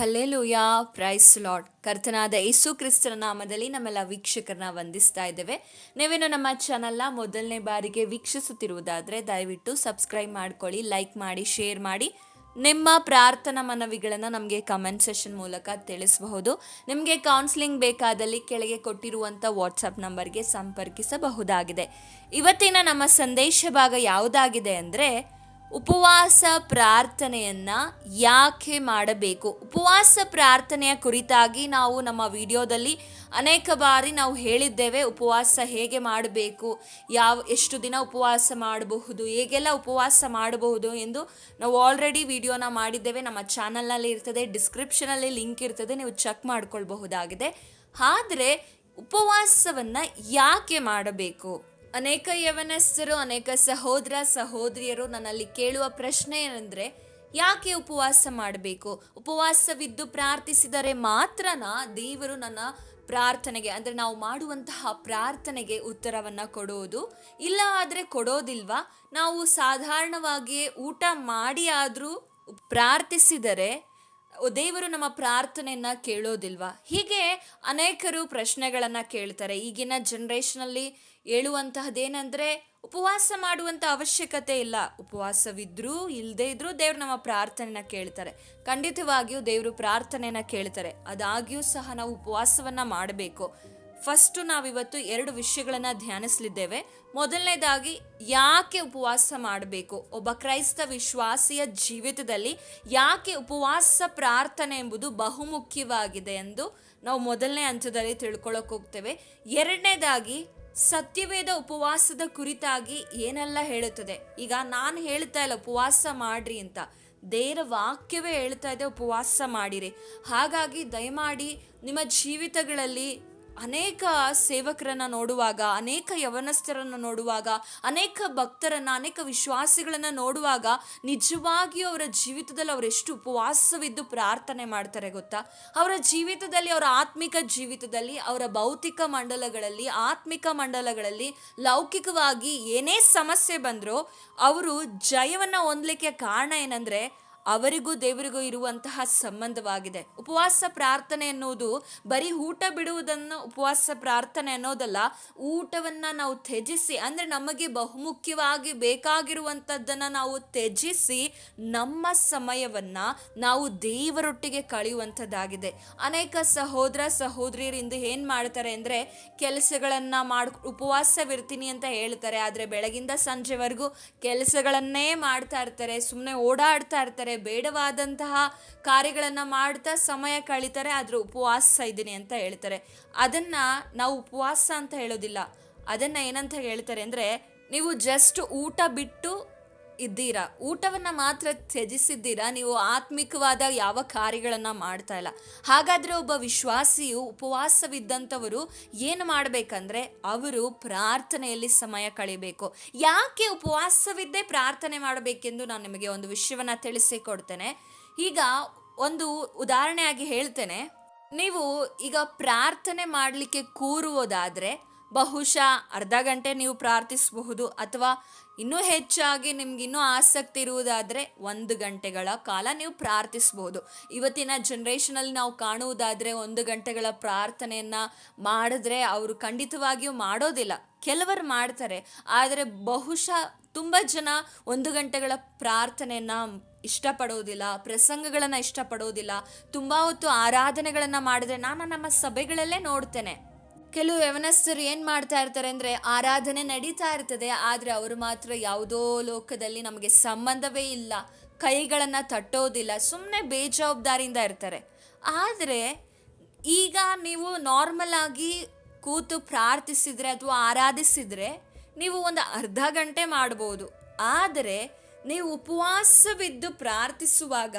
Hallelujah price lord ಕರ್ತನಾದ ಯೇಸು ಕ್ರಿಸ್ತನ ನಾಮದಲ್ಲಿ ನಮ್ಮೆಲ್ಲ ವೀಕ್ಷಕರನ್ನ ವಂದಿಸ್ತಾ ಇದ್ದೇವೆ. ನೀವೇನು ನಮ್ಮ ಚಾನಲ್ನ ಮೊದಲನೇ ಬಾರಿಗೆ ವೀಕ್ಷಿಸುತ್ತಿರುವುದಾದರೆ ದಯವಿಟ್ಟು ಸಬ್ಸ್ಕ್ರೈಬ್ ಮಾಡ್ಕೊಳ್ಳಿ ಲೈಕ್ ಮಾಡಿ ಶೇರ್ ಮಾಡಿ. ನಿಮ್ಮ ಪ್ರಾರ್ಥನಾ ಮನವಿಗಳನ್ನು ನಮಗೆ ಕಮೆಂಟ್ ಸೆಷನ್ ಮೂಲಕ ತಿಳಿಸಬಹುದು. ನಿಮಗೆ ಕೌನ್ಸಿಲಿಂಗ್ ಬೇಕಾದಲ್ಲಿ ಕೆಳಗೆ ಕೊಟ್ಟಿರುವಂಥ ವಾಟ್ಸಪ್ ನಂಬರ್ಗೆ ಸಂಪರ್ಕಿಸಬಹುದಾಗಿದೆ. ಇವತ್ತಿನ ನಮ್ಮ ಸಂದೇಶ ಭಾಗ ಯಾವುದಾಗಿದೆ ಅಂದರೆ ಉಪವಾಸ ಪ್ರಾರ್ಥನೆಯನ್ನ ಯಾಕೆ ಮಾಡಬೇಕು? ಉಪವಾಸ ಪ್ರಾರ್ಥನೆಯ ಕುರಿತಾಗಿ ನಾವು ನಮ್ಮ ವಿಡಿಯೋದಲ್ಲಿ ಅನೇಕ ಬಾರಿ ನಾವು ಹೇಳಿದ್ದೇವೆ, ಉಪವಾಸ ಹೇಗೆ ಮಾಡಬೇಕು, ಯಾವ, ಎಷ್ಟು ದಿನ ಉಪವಾಸ ಮಾಡಬಹುದು, ಹೇಗೆಲ್ಲ ಉಪವಾಸ ಮಾಡಬಹುದು ಎಂದು ನಾವು ಆಲ್ರೆಡಿ ವಿಡಿಯೋನ ಮಾಡಿದ್ದೇವೆ. ನಮ್ಮ ಚಾನಲ್ನಲ್ಲಿ ಇರ್ತದೆ ಡಿಸ್ಕ್ರಿಪ್ಷನಲ್ಲಿ ಲಿಂಕ್ ಇರ್ತದೆ, ನೀವು ಚೆಕ್ ಮಾಡ್ಕೊಳ್ಬಹುದಾಗಿದೆ. ಆದರೆ ಉಪವಾಸವನ್ನು ಯಾಕೆ ಮಾಡಬೇಕು? ಅನೇಕ ಯವನಸ್ಥರು, ಅನೇಕ ಸಹೋದರ ಸಹೋದರಿಯರು ನನ್ನಲ್ಲಿ ಕೇಳುವ ಪ್ರಶ್ನೆ ಏನಂದ್ರೆ, ಯಾಕೆ ಉಪವಾಸ ಮಾಡಬೇಕು? ಉಪವಾಸವಿದ್ದು ಪ್ರಾರ್ಥಿಸಿದರೆ ಮಾತ್ರನ ದೇವರು ನನ್ನ ಪ್ರಾರ್ಥನೆಗೆ, ಅಂದರೆ ನಾವು ಮಾಡುವಂತಹ ಪ್ರಾರ್ಥನೆಗೆ ಉತ್ತರವನ್ನು ಕೊಡೋದು? ಇಲ್ಲ ಆದರೆ ಕೊಡೋದಿಲ್ವಾ? ನಾವು ಸಾಧಾರಣವಾಗಿಯೇ ಊಟ ಮಾಡಿ ಆದರೂ ಪ್ರಾರ್ಥಿಸಿದರೆ ದೇವರು ನಮ್ಮ ಪ್ರಾರ್ಥನೆಯನ್ನು ಕೇಳೋದಿಲ್ವಾ? ಹೀಗೆ ಅನೇಕರು ಪ್ರಶ್ನೆಗಳನ್ನು ಕೇಳ್ತಾರೆ. ಈಗಿನ ಜನ್ರೇಷನಲ್ಲಿ ಹೇಳುವಂತಹದ್ದೇನೆಂದ್ರೆ ಉಪವಾಸ ಮಾಡುವಂತ ಅವಶ್ಯಕತೆ ಇಲ್ಲ. ಉಪವಾಸವಿದ್ರೂ ಇಲ್ಲದೆ ಇದ್ರೂ ದೇವ್ರು ನಮ್ಮ ಪ್ರಾರ್ಥನೆನ ಕೇಳ್ತಾರೆ. ಖಂಡಿತವಾಗಿಯೂ ದೇವರು ಪ್ರಾರ್ಥನೆನ ಕೇಳ್ತಾರೆ. ಅದಾಗಿಯೂ ಸಹ ನಾವು ಉಪವಾಸವನ್ನ ಮಾಡಬೇಕು. ಫಸ್ಟು ನಾವಿವತ್ತು ಎರಡು ವಿಷಯಗಳನ್ನ ಧ್ಯಾನಿಸಲಿದ್ದೇವೆ. ಮೊದಲನೇದಾಗಿ ಯಾಕೆ ಉಪವಾಸ ಮಾಡಬೇಕು? ಒಬ್ಬ ಕ್ರೈಸ್ತ ವಿಶ್ವಾಸಿಯ ಜೀವಿತದಲ್ಲಿ ಯಾಕೆ ಉಪವಾಸ ಪ್ರಾರ್ಥನೆ ಎಂಬುದು ಬಹುಮುಖ್ಯವಾಗಿದೆ ಎಂದು ನಾವು ಮೊದಲನೇ ಹಂತದಲ್ಲಿ ತಿಳ್ಕೊಳ್ಳೋಕೆ ಹೋಗ್ತೇವೆ. ಎರಡನೇದಾಗಿ ಸತ್ಯವೇದ ಉಪವಾಸದ ಕುರಿತಾಗಿ ಏನೆಲ್ಲ ಹೇಳುತ್ತದೆ? ಈಗ ನಾನು ಹೇಳ್ತಾ ಇಲ್ಲ, ಉಪವಾಸ ಮಾಡ್ರಿ ಅಂತ. ದೇವರ ವಾಕ್ಯವೇ ಹೇಳ್ತಾ ಇದೆ, ಉಪವಾಸ ಮಾಡಿರಿ. ಹಾಗಾಗಿ ದಯಮಾಡಿ ನಿಮ್ಮ ಜೀವಿತಗಳಲ್ಲಿ ಅನೇಕ ಸೇವಕರನ್ನು ನೋಡುವಾಗ, ಅನೇಕ ಯವನಸ್ಥರನ್ನು ನೋಡುವಾಗ, ಅನೇಕ ಭಕ್ತರನ್ನು, ಅನೇಕ ವಿಶ್ವಾಸಿಗಳನ್ನು ನೋಡುವಾಗ ನಿಜವಾಗಿಯೂ ಅವರ ಜೀವಿತದಲ್ಲಿ ಅವರೆಷ್ಟು ಉಪವಾಸವಿದ್ದು ಪ್ರಾರ್ಥನೆ ಮಾಡ್ತಾರೆ ಗೊತ್ತಾ? ಅವರ ಜೀವಿತದಲ್ಲಿ, ಅವರ ಆತ್ಮಿಕ ಜೀವಿತದಲ್ಲಿ, ಅವರ ಭೌತಿಕ ಮಂಡಲಗಳಲ್ಲಿ, ಆತ್ಮಿಕ ಮಂಡಲಗಳಲ್ಲಿ ಲೌಕಿಕವಾಗಿ ಏನೇ ಸಮಸ್ಯೆ ಬಂದರೂ ಅವರು ಜಯವನ್ನು ಹೊಂದಲಿಕ್ಕೆ ಕಾರಣ ಏನಂದ್ರೆ ಅವರಿಗೂ ದೇವರಿಗೂ ಇರುವಂತಹ ಸಂಬಂಧವಾಗಿದೆ. ಉಪವಾಸ ಪ್ರಾರ್ಥನೆ ಅನ್ನೋದು ಬರೀ ಊಟ ಬಿಡುವುದನ್ನು ಉಪವಾಸ ಪ್ರಾರ್ಥನೆ ಅನ್ನೋದಲ್ಲ, ಊಟವನ್ನ ನಾವು ತ್ಯಜಿಸಿ, ಅಂದ್ರೆ ನಮಗೆ ಬಹುಮುಖ್ಯವಾಗಿ ಬೇಕಾಗಿರುವಂಥದ್ದನ್ನು ನಾವು ತ್ಯಜಿಸಿ ನಮ್ಮ ಸಮಯವನ್ನ ನಾವು ದೇವರೊಟ್ಟಿಗೆ ಕಳೆಯುವಂಥದ್ದಾಗಿದೆ ಅನೇಕ ಸಹೋದರ ಸಹೋದರಿಯರಿಂದ ಏನು ಮಾಡ್ತಾರೆ ಅಂದ್ರೆ ಕೆಲಸಗಳನ್ನ ಮಾಡ್, ಉಪವಾಸವಿರ್ತೀನಿ ಅಂತ ಹೇಳ್ತಾರೆ. ಆದರೆ ಬೆಳಗಿಂದ ಸಂಜೆವರೆಗೂ ಕೆಲಸಗಳನ್ನೇ ಮಾಡ್ತಾ ಇರ್ತಾರೆ ಸುಮ್ಮನೆ ಓಡಾಡ್ತಾ ಇರ್ತಾರೆ ಬೇಡವಾದಂತಹ ಕಾರ್ಯಗಳನ್ನು ಮಾಡ್ತಾ ಸಮಯ ಕಳೀತಾರೆ, ಆದರೆ ಉಪವಾಸ ಇದ್ದೀನಿ ಅಂತ ಹೇಳ್ತಾರೆ. ಅದನ್ನು ನಾವು ಉಪವಾಸ ಅಂತ ಹೇಳೋದಿಲ್ಲ. ಅದನ್ನು ಏನಂತ ಹೇಳ್ತಾರೆ ಅಂದರೆ, ನೀವು ಜಸ್ಟ್ ಊಟ ಬಿಟ್ಟು ಇದ್ದೀರಾ? ಊಟವನ್ನ ಮಾತ್ರ ತ್ಯಜಿಸಿದ್ದೀರಾ? ನೀವು ಆತ್ಮಿಕವಾದ ಯಾವ ಕಾರ್ಯಗಳನ್ನ ಮಾಡ್ತಾ ಇಲ್ಲ. ಹಾಗಾದ್ರೆ ಒಬ್ಬ ವಿಶ್ವಾಸಿಯು, ಉಪವಾಸವಿದ್ದಂಥವರು ಏನು ಮಾಡಬೇಕಂದ್ರೆ ಅವರು ಪ್ರಾರ್ಥನೆಯಲ್ಲಿ ಸಮಯ ಕಳಿಬೇಕು. ಯಾಕೆ ಉಪವಾಸವಿದ್ದೇ ಪ್ರಾರ್ಥನೆ ಮಾಡಬೇಕೆಂದು ನಾನು ನಿಮಗೆ ಒಂದು ವಿಷಯವನ್ನ ತಿಳಿಸಿಕೊಡ್ತೇನೆ. ಈಗ ಒಂದು ಉದಾಹರಣೆಯಾಗಿ ಹೇಳ್ತೇನೆ. ನೀವು ಈಗ ಪ್ರಾರ್ಥನೆ ಮಾಡಲಿಕ್ಕೆ ಕೂರುವುದಾದ್ರೆ ಬಹುಶಃ ಅರ್ಧ ಗಂಟೆ ನೀವು ಪ್ರಾರ್ಥಿಸಬಹುದು ಅಥವಾ ಇನ್ನೂ ಹೆಚ್ಚಾಗಿ ನಿಮ್ಗೆ ಇನ್ನೂ ಆಸಕ್ತಿ ಇರುವುದಾದರೆ ಒಂದು ಗಂಟೆಗಳ ಕಾಲ ನೀವು ಪ್ರಾರ್ಥಿಸ್ಬೋದು. ಇವತ್ತಿನ ಜನ್ರೇಷನಲ್ಲಿ ನಾವು ಕಾಣುವುದಾದರೆ ಒಂದು ಗಂಟೆಗಳ ಪ್ರಾರ್ಥನೆಯನ್ನು ಮಾಡಿದ್ರೆ ಅವರು ಖಂಡಿತವಾಗಿಯೂ ಮಾಡೋದಿಲ್ಲ. ಕೆಲವರು ಮಾಡ್ತಾರೆ, ಆದರೆ ಬಹುಶಃ ತುಂಬ ಜನ ಒಂದು ಗಂಟೆಗಳ ಪ್ರಾರ್ಥನೆಯನ್ನು ಇಷ್ಟಪಡೋದಿಲ್ಲ, ಪ್ರಸಂಗಗಳನ್ನು ಇಷ್ಟಪಡೋದಿಲ್ಲ. ತುಂಬ ಹೊತ್ತು ಆರಾಧನೆಗಳನ್ನು ಮಾಡಿದ್ರೆ ನಾನು ನಮ್ಮ ಸಭೆಗಳಲ್ಲೇ ನೋಡ್ತೇನೆ. ಕೆಲವು ಯವನಸ್ಥರು ಏನು ಮಾಡ್ತಾ ಇರ್ತಾರೆ ಅಂದರೆ ಆರಾಧನೆ ನಡೀತಾ ಇರ್ತದೆ, ಆದರೆ ಅವರು ಮಾತ್ರ ಯಾವುದೋ ಲೋಕದಲ್ಲಿ ನಮಗೆ ಸಂಬಂಧವೇ ಇಲ್ಲ, ಕೈಗಳನ್ನು ತಟ್ಟೋದಿಲ್ಲ ಸುಮ್ಮನೆ ಬೇಜವಾಬ್ದಾರಿಯಿಂದ ಇರ್ತಾರೆ. ಆದರೆ ಈಗ ನೀವು ನಾರ್ಮಲ್ ಆಗಿ ಕೂತು ಪ್ರಾರ್ಥಿಸಿದ್ರೆ ಅಥವಾ ಆರಾಧಿಸಿದ್ರೆ ನೀವು ಒಂದು ಅರ್ಧ ಗಂಟೆ ಮಾಡ್ಬೋದು. ಆದರೆ ನೀವು ಉಪವಾಸವಿದ್ದು ಪ್ರಾರ್ಥಿಸುವಾಗ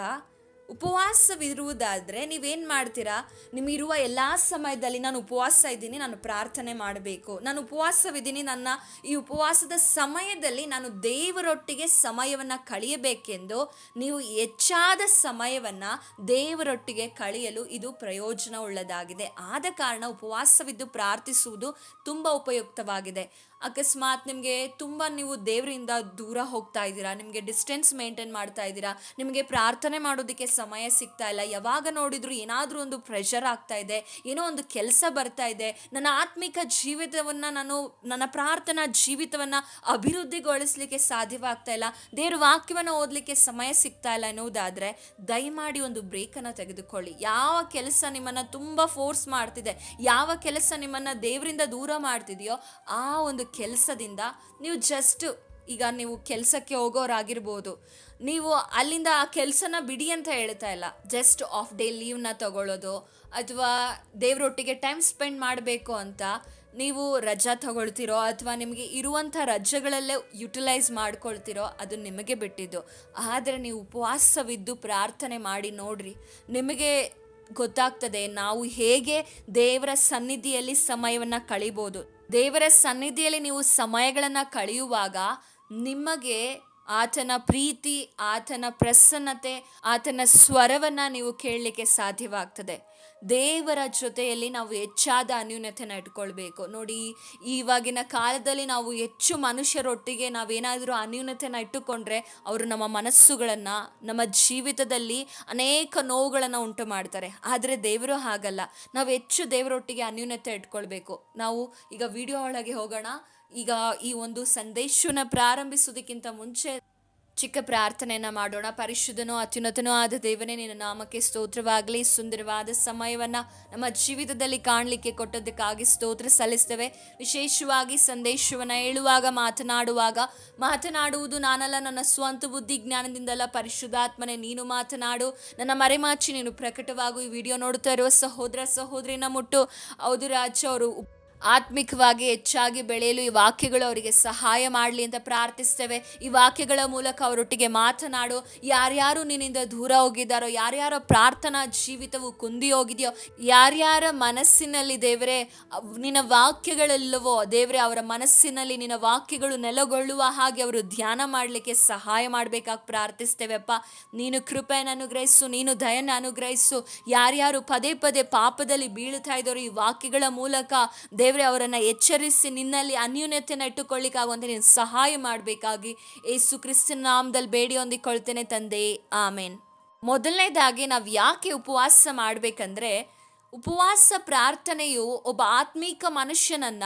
ಉಪವಾಸವಿರುವುದಾದರೆ ನೀವೇನು ಮಾಡ್ತೀರಾ? ನಿಮಗಿರುವ ಎಲ್ಲ ಸಮಯದಲ್ಲಿ ನಾನು ಉಪವಾಸ ಇದ್ದೀನಿ, ನಾನು ಪ್ರಾರ್ಥನೆ ಮಾಡಬೇಕು. ನಾನು ಉಪವಾಸವಿದ್ದೀನಿ, ನನ್ನ ಈ ಉಪವಾಸದ ಸಮಯದಲ್ಲಿ ನಾನು ದೇವರೊಟ್ಟಿಗೆ ಸಮಯವನ್ನು ಕಳೆಯಬೇಕೆಂದು ನೀವು ಹೆಚ್ಚಾದ ಸಮಯವನ್ನು ದೇವರೊಟ್ಟಿಗೆ ಕಳೆಯಲು ಇದು ಪ್ರಯೋಜನ ಉಳ್ಳದಾಗಿದೆ. ಆದ ಕಾರಣ ಉಪವಾಸವಿದ್ದು ಪ್ರಾರ್ಥಿಸುವುದು ತುಂಬ ಉಪಯುಕ್ತವಾಗಿದೆ. ಅಕಸ್ಮಾತ್ ನಿಮಗೆ ತುಂಬ ನೀವು ದೇವರಿಂದ ದೂರ ಹೋಗ್ತಾ ಇದ್ದೀರಾ, ನಿಮಗೆ ಡಿಸ್ಟೆನ್ಸ್ ಮೇಂಟೈನ್ ಮಾಡ್ತಾ ಇದ್ದೀರಾ, ನಿಮಗೆ ಪ್ರಾರ್ಥನೆ ಮಾಡೋದಕ್ಕೆ ಸಮಯ ಸಿಗ್ತಾ ಇಲ್ಲ, ಯಾವಾಗ ನೋಡಿದ್ರು ಏನಾದರೂ ಒಂದು ಪ್ರೆಷರ್ ಆಗ್ತಾ ಇದೆ, ಏನೋ ಒಂದು ಕೆಲಸ ಬರ್ತಾ ಇದೆ, ನನ್ನ ಆತ್ಮಿಕ ಜೀವಿತವನ್ನು ನಾನು, ನನ್ನ ಪ್ರಾರ್ಥನಾ ಜೀವಿತವನ್ನು ಅಭಿವೃದ್ಧಿಗೊಳಿಸ್ಲಿಕ್ಕೆ ಸಾಧ್ಯವಾಗ್ತಾ ಇಲ್ಲ, ದೇವ್ರ ವಾಕ್ಯವನ್ನು ಓದಲಿಕ್ಕೆ ಸಮಯ ಸಿಗ್ತಾ ಇಲ್ಲ ಅನ್ನೋದಾದರೆ ದಯಮಾಡಿ ಒಂದು ಬ್ರೇಕನ್ನು ತೆಗೆದುಕೊಳ್ಳಿ. ಯಾವ ಕೆಲಸ ನಿಮ್ಮನ್ನು ತುಂಬ ಫೋರ್ಸ್ ಮಾಡ್ತಿದೆ, ಯಾವ ಕೆಲಸ ನಿಮ್ಮನ್ನು ದೇವರಿಂದ ದೂರ ಮಾಡ್ತಿದೆಯೋ, ಆ ಒಂದು ಕೆಲಸದಿಂದ ನೀವು ಜಸ್ಟ್ ಈಗ ನೀವು ಕೆಲಸಕ್ಕೆ ಹೋಗೋರಾಗಿರ್ಬೋದು. ನೀವು ಅಲ್ಲಿಂದ ಆ ಕೆಲಸನ ಬಿಡಿ ಅಂತ ಹೇಳ್ತಾ ಇಲ್ಲ. ಜಸ್ಟ್ ಆಫ್ ಡೇ ಲೀವ್ನ ತಗೊಳ್ಳೋದು ಅಥವಾ ದೇವರೊಟ್ಟಿಗೆ ಟೈಮ್ ಸ್ಪೆಂಡ್ ಮಾಡಬೇಕು ಅಂತ ನೀವು ರಜಾ ತಗೊಳ್ತಿರೋ ಅಥವಾ ನಿಮಗೆ ಇರುವಂಥ ರಜೆಗಳಲ್ಲೇ ಯುಟಿಲೈಸ್ ಮಾಡ್ಕೊಳ್ತಿರೋ ಅದು ನಿಮಗೆ ಬಿಟ್ಟಿದ್ದು. ಆದರೆ ನೀವು ಉಪವಾಸವಿದ್ದು ಪ್ರಾರ್ಥನೆ ಮಾಡಿ ನೋಡ್ರಿ. ನಿಮಗೆ ಗೊತ್ತಾಗ್ತದೆ ನಾವು ಹೇಗೆ ದೇವರ ಸನ್ನಿಧಿಯಲ್ಲಿ ಸಮಯವನ್ನು ಕಳಿಬೋದು. ದೇವರ ಸನ್ನಿಧಿಯಲ್ಲಿ ನೀವು ಸಮಯಗಳನ್ನು ಕಳೆಯುವಾಗ ನಿಮಗೆ ಆತನ ಪ್ರೀತಿ, ಆತನ ಪ್ರಸನ್ನತೆ, ಆತನ ಸ್ವರವನ್ನು ನೀವು ಕೇಳಲಿಕ್ಕೆ ಸಾಧ್ಯವಾಗ್ತದೆ. ದೇವರ ಜೊತೆಯಲ್ಲಿ ನಾವು ಹೆಚ್ಚಾದ ಅನ್ಯೂನ್ಯತೆನ ಇಟ್ಕೊಳ್ಬೇಕು. ನೋಡಿ ಇವಾಗಿನ ಕಾಲದಲ್ಲಿ ನಾವು ಹೆಚ್ಚು ಮನುಷ್ಯರೊಟ್ಟಿಗೆ ನಾವೇನಾದರೂ ಅನ್ಯೂನ್ಯತೆನ ಇಟ್ಟುಕೊಂಡ್ರೆ ಅವರು ನಮ್ಮ ಮನಸ್ಸುಗಳನ್ನು, ನಮ್ಮ ಜೀವಿತದಲ್ಲಿ ಅನೇಕ ನೋವುಗಳನ್ನು ಉಂಟು ಮಾಡ್ತಾರೆ. ಆದರೆ ದೇವರು ಹಾಗಲ್ಲ. ನಾವು ಹೆಚ್ಚು ದೇವರೊಟ್ಟಿಗೆ ಅನ್ಯೂನ್ಯತೆ ಇಟ್ಕೊಳ್ಬೇಕು. ನಾವು ಈಗ ವಿಡಿಯೋ ಒಳಗೆ ಹೋಗೋಣ. ಈಗ ಈ ಒಂದು ಸಂದೇಶನ ಪ್ರಾರಂಭಿಸೋದಕ್ಕಿಂತ ಮುಂಚೆ ಚಿಕ್ಕ ಪ್ರಾರ್ಥನೆಯನ್ನ ಮಾಡೋಣ. ಪರಿಶುದ್ಧನೋ, ಅತ್ಯುನ್ನತನೋ ಆದ ದೇವನೇ, ನಿನ್ನ ನಾಮಕ್ಕೆ ಸ್ತೋತ್ರವಾಗಲಿ. ಸುಂದರವಾದ ಸಮಯವನ್ನ ನಮ್ಮ ಜೀವಿತದಲ್ಲಿ ಕಾಣಲಿಕ್ಕೆ ಕೊಟ್ಟದ್ದಕ್ಕಾಗಿ ಸ್ತೋತ್ರ ಸಲ್ಲಿಸ್ತೇವೆ. ವಿಶೇಷವಾಗಿ ಸಂದೇಶವನ್ನ ಹೇಳುವಾಗ, ಮಾತನಾಡುವಾಗ, ಮಾತನಾಡುವುದು ನಾನಲ್ಲ, ನನ್ನ ಸ್ವಂತ ಬುದ್ಧಿ ಜ್ಞಾನದಿಂದಲ್ಲ, ಪರಿಶುದ್ಧಾತ್ಮನೆ, ನೀನು ಮಾತನಾಡು. ನನ್ನ ಮರೆಮಾಚಿ ನೀನು ಪ್ರಕಟವಾಗು. ಈ ವಿಡಿಯೋ ನೋಡುತ್ತಾ ಇರುವ ಸಹೋದರ ಸಹೋದರಿನ ಮುಟ್ಟು. ಹೌದು ರಾಜ, ಅವರು ಆತ್ಮಿಕವಾಗಿ ಹೆಚ್ಚಾಗಿ ಬೆಳೆಯಲು ಈ ವಾಕ್ಯಗಳು ಅವರಿಗೆ ಸಹಾಯ ಮಾಡಲಿ ಅಂತ ಪ್ರಾರ್ಥಿಸ್ತೇವೆ. ಈ ವಾಕ್ಯಗಳ ಮೂಲಕ ಅವರೊಟ್ಟಿಗೆ ಮಾತನಾಡು. ಯಾರ್ಯಾರು ನಿನ್ನಿಂದ ದೂರ ಹೋಗಿದ್ದಾರೋ, ಯಾರ್ಯಾರ ಪ್ರಾರ್ಥನಾ ಜೀವಿತವು ಕುಂದಿ ಹೋಗಿದೆಯೋ, ಯಾರ್ಯಾರ ಮನಸ್ಸಿನಲ್ಲಿ ದೇವರೇ, ನಿನ್ನ ವಾಕ್ಯಗಳೆಲ್ಲವೋ ದೇವರೇ, ಅವರ ಮನಸ್ಸಿನಲ್ಲಿ ನಿನ್ನ ವಾಕ್ಯಗಳು ನೆಲೆಗೊಳ್ಳುವ ಹಾಗೆ ಅವರು ಧ್ಯಾನ ಮಾಡಲಿಕ್ಕೆ ಸಹಾಯ ಮಾಡಬೇಕಾಗಿ ಪ್ರಾರ್ಥಿಸ್ತೇವೆಪ್ಪ ನೀನು ಕೃಪೆಯನ್ನು ಅನುಗ್ರಹಿಸು, ನೀನು ದಯನ ಅನುಗ್ರಹಿಸು. ಯಾರ್ಯಾರು ಪದೇ ಪದೇ ಪಾಪದಲ್ಲಿ ಬೀಳ್ತಾ ಇದ್ದಾರೋ, ಈ ವಾಕ್ಯಗಳ ಮೂಲಕ ದೇವರೇ ಅವರನ್ನು ಎಚ್ಚರಿಸಿ ನಿನ್ನಲ್ಲಿ ಅನ್ಯೂನ್ಯತೆಯನ್ನು ಇಟ್ಟುಕೊಳ್ಳಿಕ್ಕಾಗುವಂತೆ ನೀನು ಸಹಾಯ ಮಾಡಬೇಕಾಗಿ ಏಸು ಕ್ರಿಸ್ತನ ನಾಮದಲ್ಲಿ ಬೇಡಿ ಹೊಂದಿಕೊಳ್ತೇನೆ ತಂದೆ. ಆಮೇನ್. ಮೊದಲನೇದಾಗಿ ನಾವು ಯಾಕೆ ಉಪವಾಸ ಮಾಡಬೇಕಂದ್ರೆ ಉಪವಾಸ ಪ್ರಾರ್ಥನೆಯು ಒಬ್ಬ ಆತ್ಮೀಕ ಮನುಷ್ಯನನ್ನ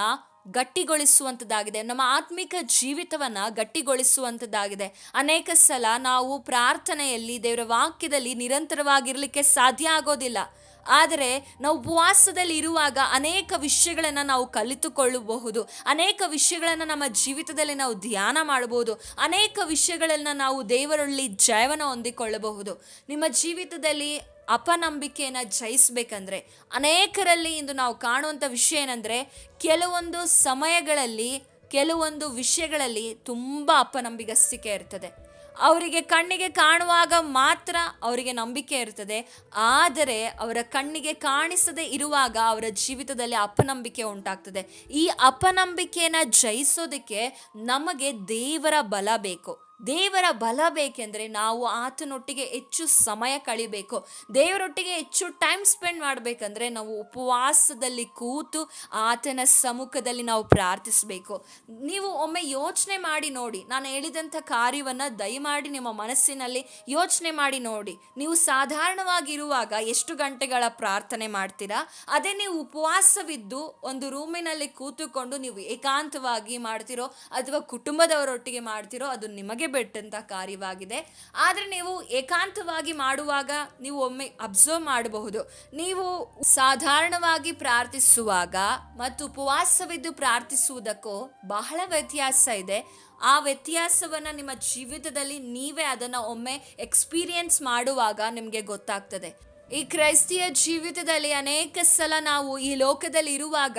ಗಟ್ಟಿಗೊಳಿಸುವಂಥದ್ದಾಗಿದೆ ನಮ್ಮ ಆತ್ಮಿಕ ಜೀವಿತವನ್ನು ಗಟ್ಟಿಗೊಳಿಸುವಂಥದ್ದಾಗಿದೆ ಅನೇಕ ಸಲ ನಾವು ಪ್ರಾರ್ಥನೆಯಲ್ಲಿ ದೇವರ ವಾಕ್ಯದಲ್ಲಿ ನಿರಂತರವಾಗಿರಲಿಕ್ಕೆ ಸಾಧ್ಯ ಆಗೋದಿಲ್ಲ. ಆದರೆ ನಾವು ಉಪವಾಸದಲ್ಲಿ ಇರುವಾಗ ಅನೇಕ ವಿಷಯಗಳನ್ನು ನಾವು ಕಲಿತುಕೊಳ್ಳಬಹುದು. ಅನೇಕ ವಿಷಯಗಳನ್ನು ನಮ್ಮ ಜೀವಿತದಲ್ಲಿ ನಾವು ಧ್ಯಾನ ಮಾಡಬಹುದು. ಅನೇಕ ವಿಷಯಗಳನ್ನು ನಾವು ದೇವರಲ್ಲಿ ಜಯವನ್ನು ಹೊಂದಿಕೊಳ್ಳಬಹುದು. ನಿಮ್ಮ ಜೀವಿತದಲ್ಲಿ ಅಪನಂಬಿಕೆಯನ್ನು ಜಯಿಸಬೇಕಂದ್ರೆ, ಅನೇಕರಲ್ಲಿ ಇಂದು ನಾವು ಕಾಣುವಂಥ ವಿಷಯ ಏನಂದರೆ, ಕೆಲವೊಂದು ಸಮಯಗಳಲ್ಲಿ, ಕೆಲವೊಂದು ವಿಷಯಗಳಲ್ಲಿ ತುಂಬ ಅಪನಂಬಿಗಸ್ತಿಕೆ ಇರ್ತದೆ. ಅವರಿಗೆ ಕಣ್ಣಿಗೆ ಕಾಣುವಾಗ ಮಾತ್ರ ಅವರಿಗೆ ನಂಬಿಕೆ ಇರ್ತದೆ ಆದರೆ ಅವರ ಕಣ್ಣಿಗೆ ಕಾಣಿಸದೆ ಇರುವಾಗ ಅವರ ಜೀವಿತದಲ್ಲಿ ಅಪನಂಬಿಕೆ ಉಂಟಾಗ್ತದೆ. ಈ ಅಪನಂಬಿಕೆಯನ್ನು ಜಯಿಸೋದಕ್ಕೆ ನಮಗೆ ದೇವರ ಬಲ ಬೇಕು. ದೇವರ ಬಲ ಬೇಕೆಂದರೆ ನಾವು ಆತನೊಟ್ಟಿಗೆ ಹೆಚ್ಚು ಸಮಯ ಕಳಿಬೇಕು. ದೇವರೊಟ್ಟಿಗೆ ಹೆಚ್ಚು ಟೈಮ್ ಸ್ಪೆಂಡ್ ಮಾಡಬೇಕಂದ್ರೆ ನಾವು ಉಪವಾಸದಲ್ಲಿ ಕೂತು ಆತನ ಸಮ್ಮುಖದಲ್ಲಿ ನಾವು ಪ್ರಾರ್ಥಿಸಬೇಕು. ನೀವು ಒಮ್ಮೆ ಯೋಚನೆ ಮಾಡಿ ನೋಡಿ. ನಾನು ಹೇಳಿದಂಥ ಕಾರ್ಯವನ್ನು ದಯಮಾಡಿ ನಿಮ್ಮ ಮನಸ್ಸಿನಲ್ಲಿ ಯೋಚನೆ ಮಾಡಿ ನೋಡಿ. ನೀವು ಸಾಧಾರಣವಾಗಿರುವಾಗ ಎಷ್ಟು ಗಂಟೆಗಳ ಪ್ರಾರ್ಥನೆ ಮಾಡ್ತೀರಾ? ಅದೇ ನೀವು ಉಪವಾಸವಿದ್ದು ಒಂದು ರೂಮಿನಲ್ಲಿ ಕೂತುಕೊಂಡು ನೀವು ಏಕಾಂತವಾಗಿ ಮಾಡ್ತಿರೋ ಅಥವಾ ಕುಟುಂಬದವರೊಟ್ಟಿಗೆ ಮಾಡ್ತಿರೋ ಅದು ನಿಮಗೆ ಬಿಟ್ಟಂತ ಕಾರ್ಯವಾಗಿದೆ. ಆದರೆ ನೀವು ಏಕಾಂತವಾಗಿ ಮಾಡುವಾಗ ನೀವು ಒಮ್ಮೆ ಅಬ್ಸರ್ವ್ ಮಾಡಬಹುದು. ನೀವು ಸಾಧಾರಣವಾಗಿ ಪ್ರಾರ್ಥಿಸುವಾಗ ಮತ್ತು ಉಪವಾಸವಿದ್ದು ಪ್ರಾರ್ಥಿಸುವುದಕ್ಕೂ ಬಹಳ ವ್ಯತ್ಯಾಸ ಇದೆ. ಆ ವ್ಯತ್ಯಾಸವನ್ನು ನಿಮ್ಮ ಜೀವಿತದಲ್ಲಿ ನೀವೇ ಅದನ್ನು ಒಮ್ಮೆ ಎಕ್ಸ್ಪೀರಿಯನ್ಸ್ ಮಾಡುವಾಗ ನಿಮಗೆ ಗೊತ್ತಾಗ್ತದೆ. ಈ ಕ್ರೈಸ್ತಿಯ ಜೀವಿತದಲ್ಲಿ ಅನೇಕ ಸಲ ನಾವು ಈ ಲೋಕದಲ್ಲಿ ಇರುವಾಗ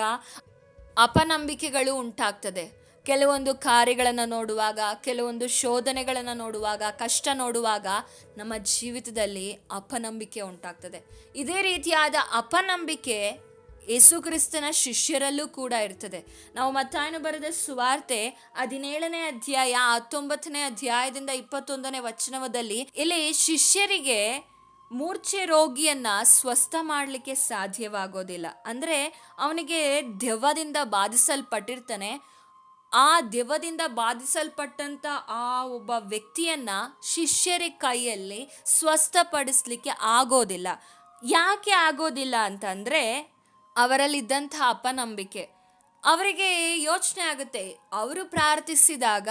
ಅಪನಂಬಿಕೆಗಳು ಉಂಟಾಗ್ತದೆ. ಕೆಲವೊಂದು ಕಾರ್ಯಗಳನ್ನು ನೋಡುವಾಗ, ಕೆಲವೊಂದು ಶೋಧನೆಗಳನ್ನು ನೋಡುವಾಗ, ಕಷ್ಟ ನೋಡುವಾಗ ನಮ್ಮ ಜೀವಿತದಲ್ಲಿ ಅಪನಂಬಿಕೆ ಉಂಟಾಗ್ತದೆ. ಇದೇ ರೀತಿಯಾದ ಅಪನಂಬಿಕೆ ಯೇಸುಕ್ರಿಸ್ತನ ಶಿಷ್ಯರಲ್ಲೂ ಕೂಡ ಇರ್ತದೆ. ನಾವು ಮತ್ತಾಯನು ಬರೆದ ಸುವಾರ್ತೆ ಹದಿನೇಳನೇ ಅಧ್ಯಾಯ, ಹತ್ತೊಂಬತ್ತನೇ ಅಧ್ಯಾಯದಿಂದ ಇಪ್ಪತ್ತೊಂದನೇ ವಚನವದಲ್ಲಿ, ಇಲ್ಲಿ ಶಿಷ್ಯರಿಗೆ ಮೂರ್ಛೆ ರೋಗಿಯನ್ನ ಸ್ವಸ್ಥ ಮಾಡಲಿಕ್ಕೆ ಸಾಧ್ಯವಾಗೋದಿಲ್ಲ. ಅಂದರೆ ಅವನಿಗೆ ದೆವ್ವದಿಂದ ಬಾಧಿಸಲ್ಪಟ್ಟಿರ್ತಾನೆ ಆ ದೆವ್ವದಿಂದ ಬಾಧಿಸಲ್ಪಟ್ಟಂತ ಆ ಒಬ್ಬ ವ್ಯಕ್ತಿಯನ್ನ ಶಿಷ್ಯರ ಕೈಯಲ್ಲಿ ಸ್ವಸ್ಥಪಡಿಸ್ಲಿಕ್ಕೆ ಆಗೋದಿಲ್ಲ. ಯಾಕೆ ಆಗೋದಿಲ್ಲ ಅಂತಂದ್ರೆ ಅವರಲ್ಲಿದ್ದಂಥ ಅಪನಂಬಿಕೆ. ಅವರಿಗೆ ಯೋಚನೆ ಆಗುತ್ತೆ. ಅವರು ಪ್ರಾರ್ಥಿಸಿದಾಗ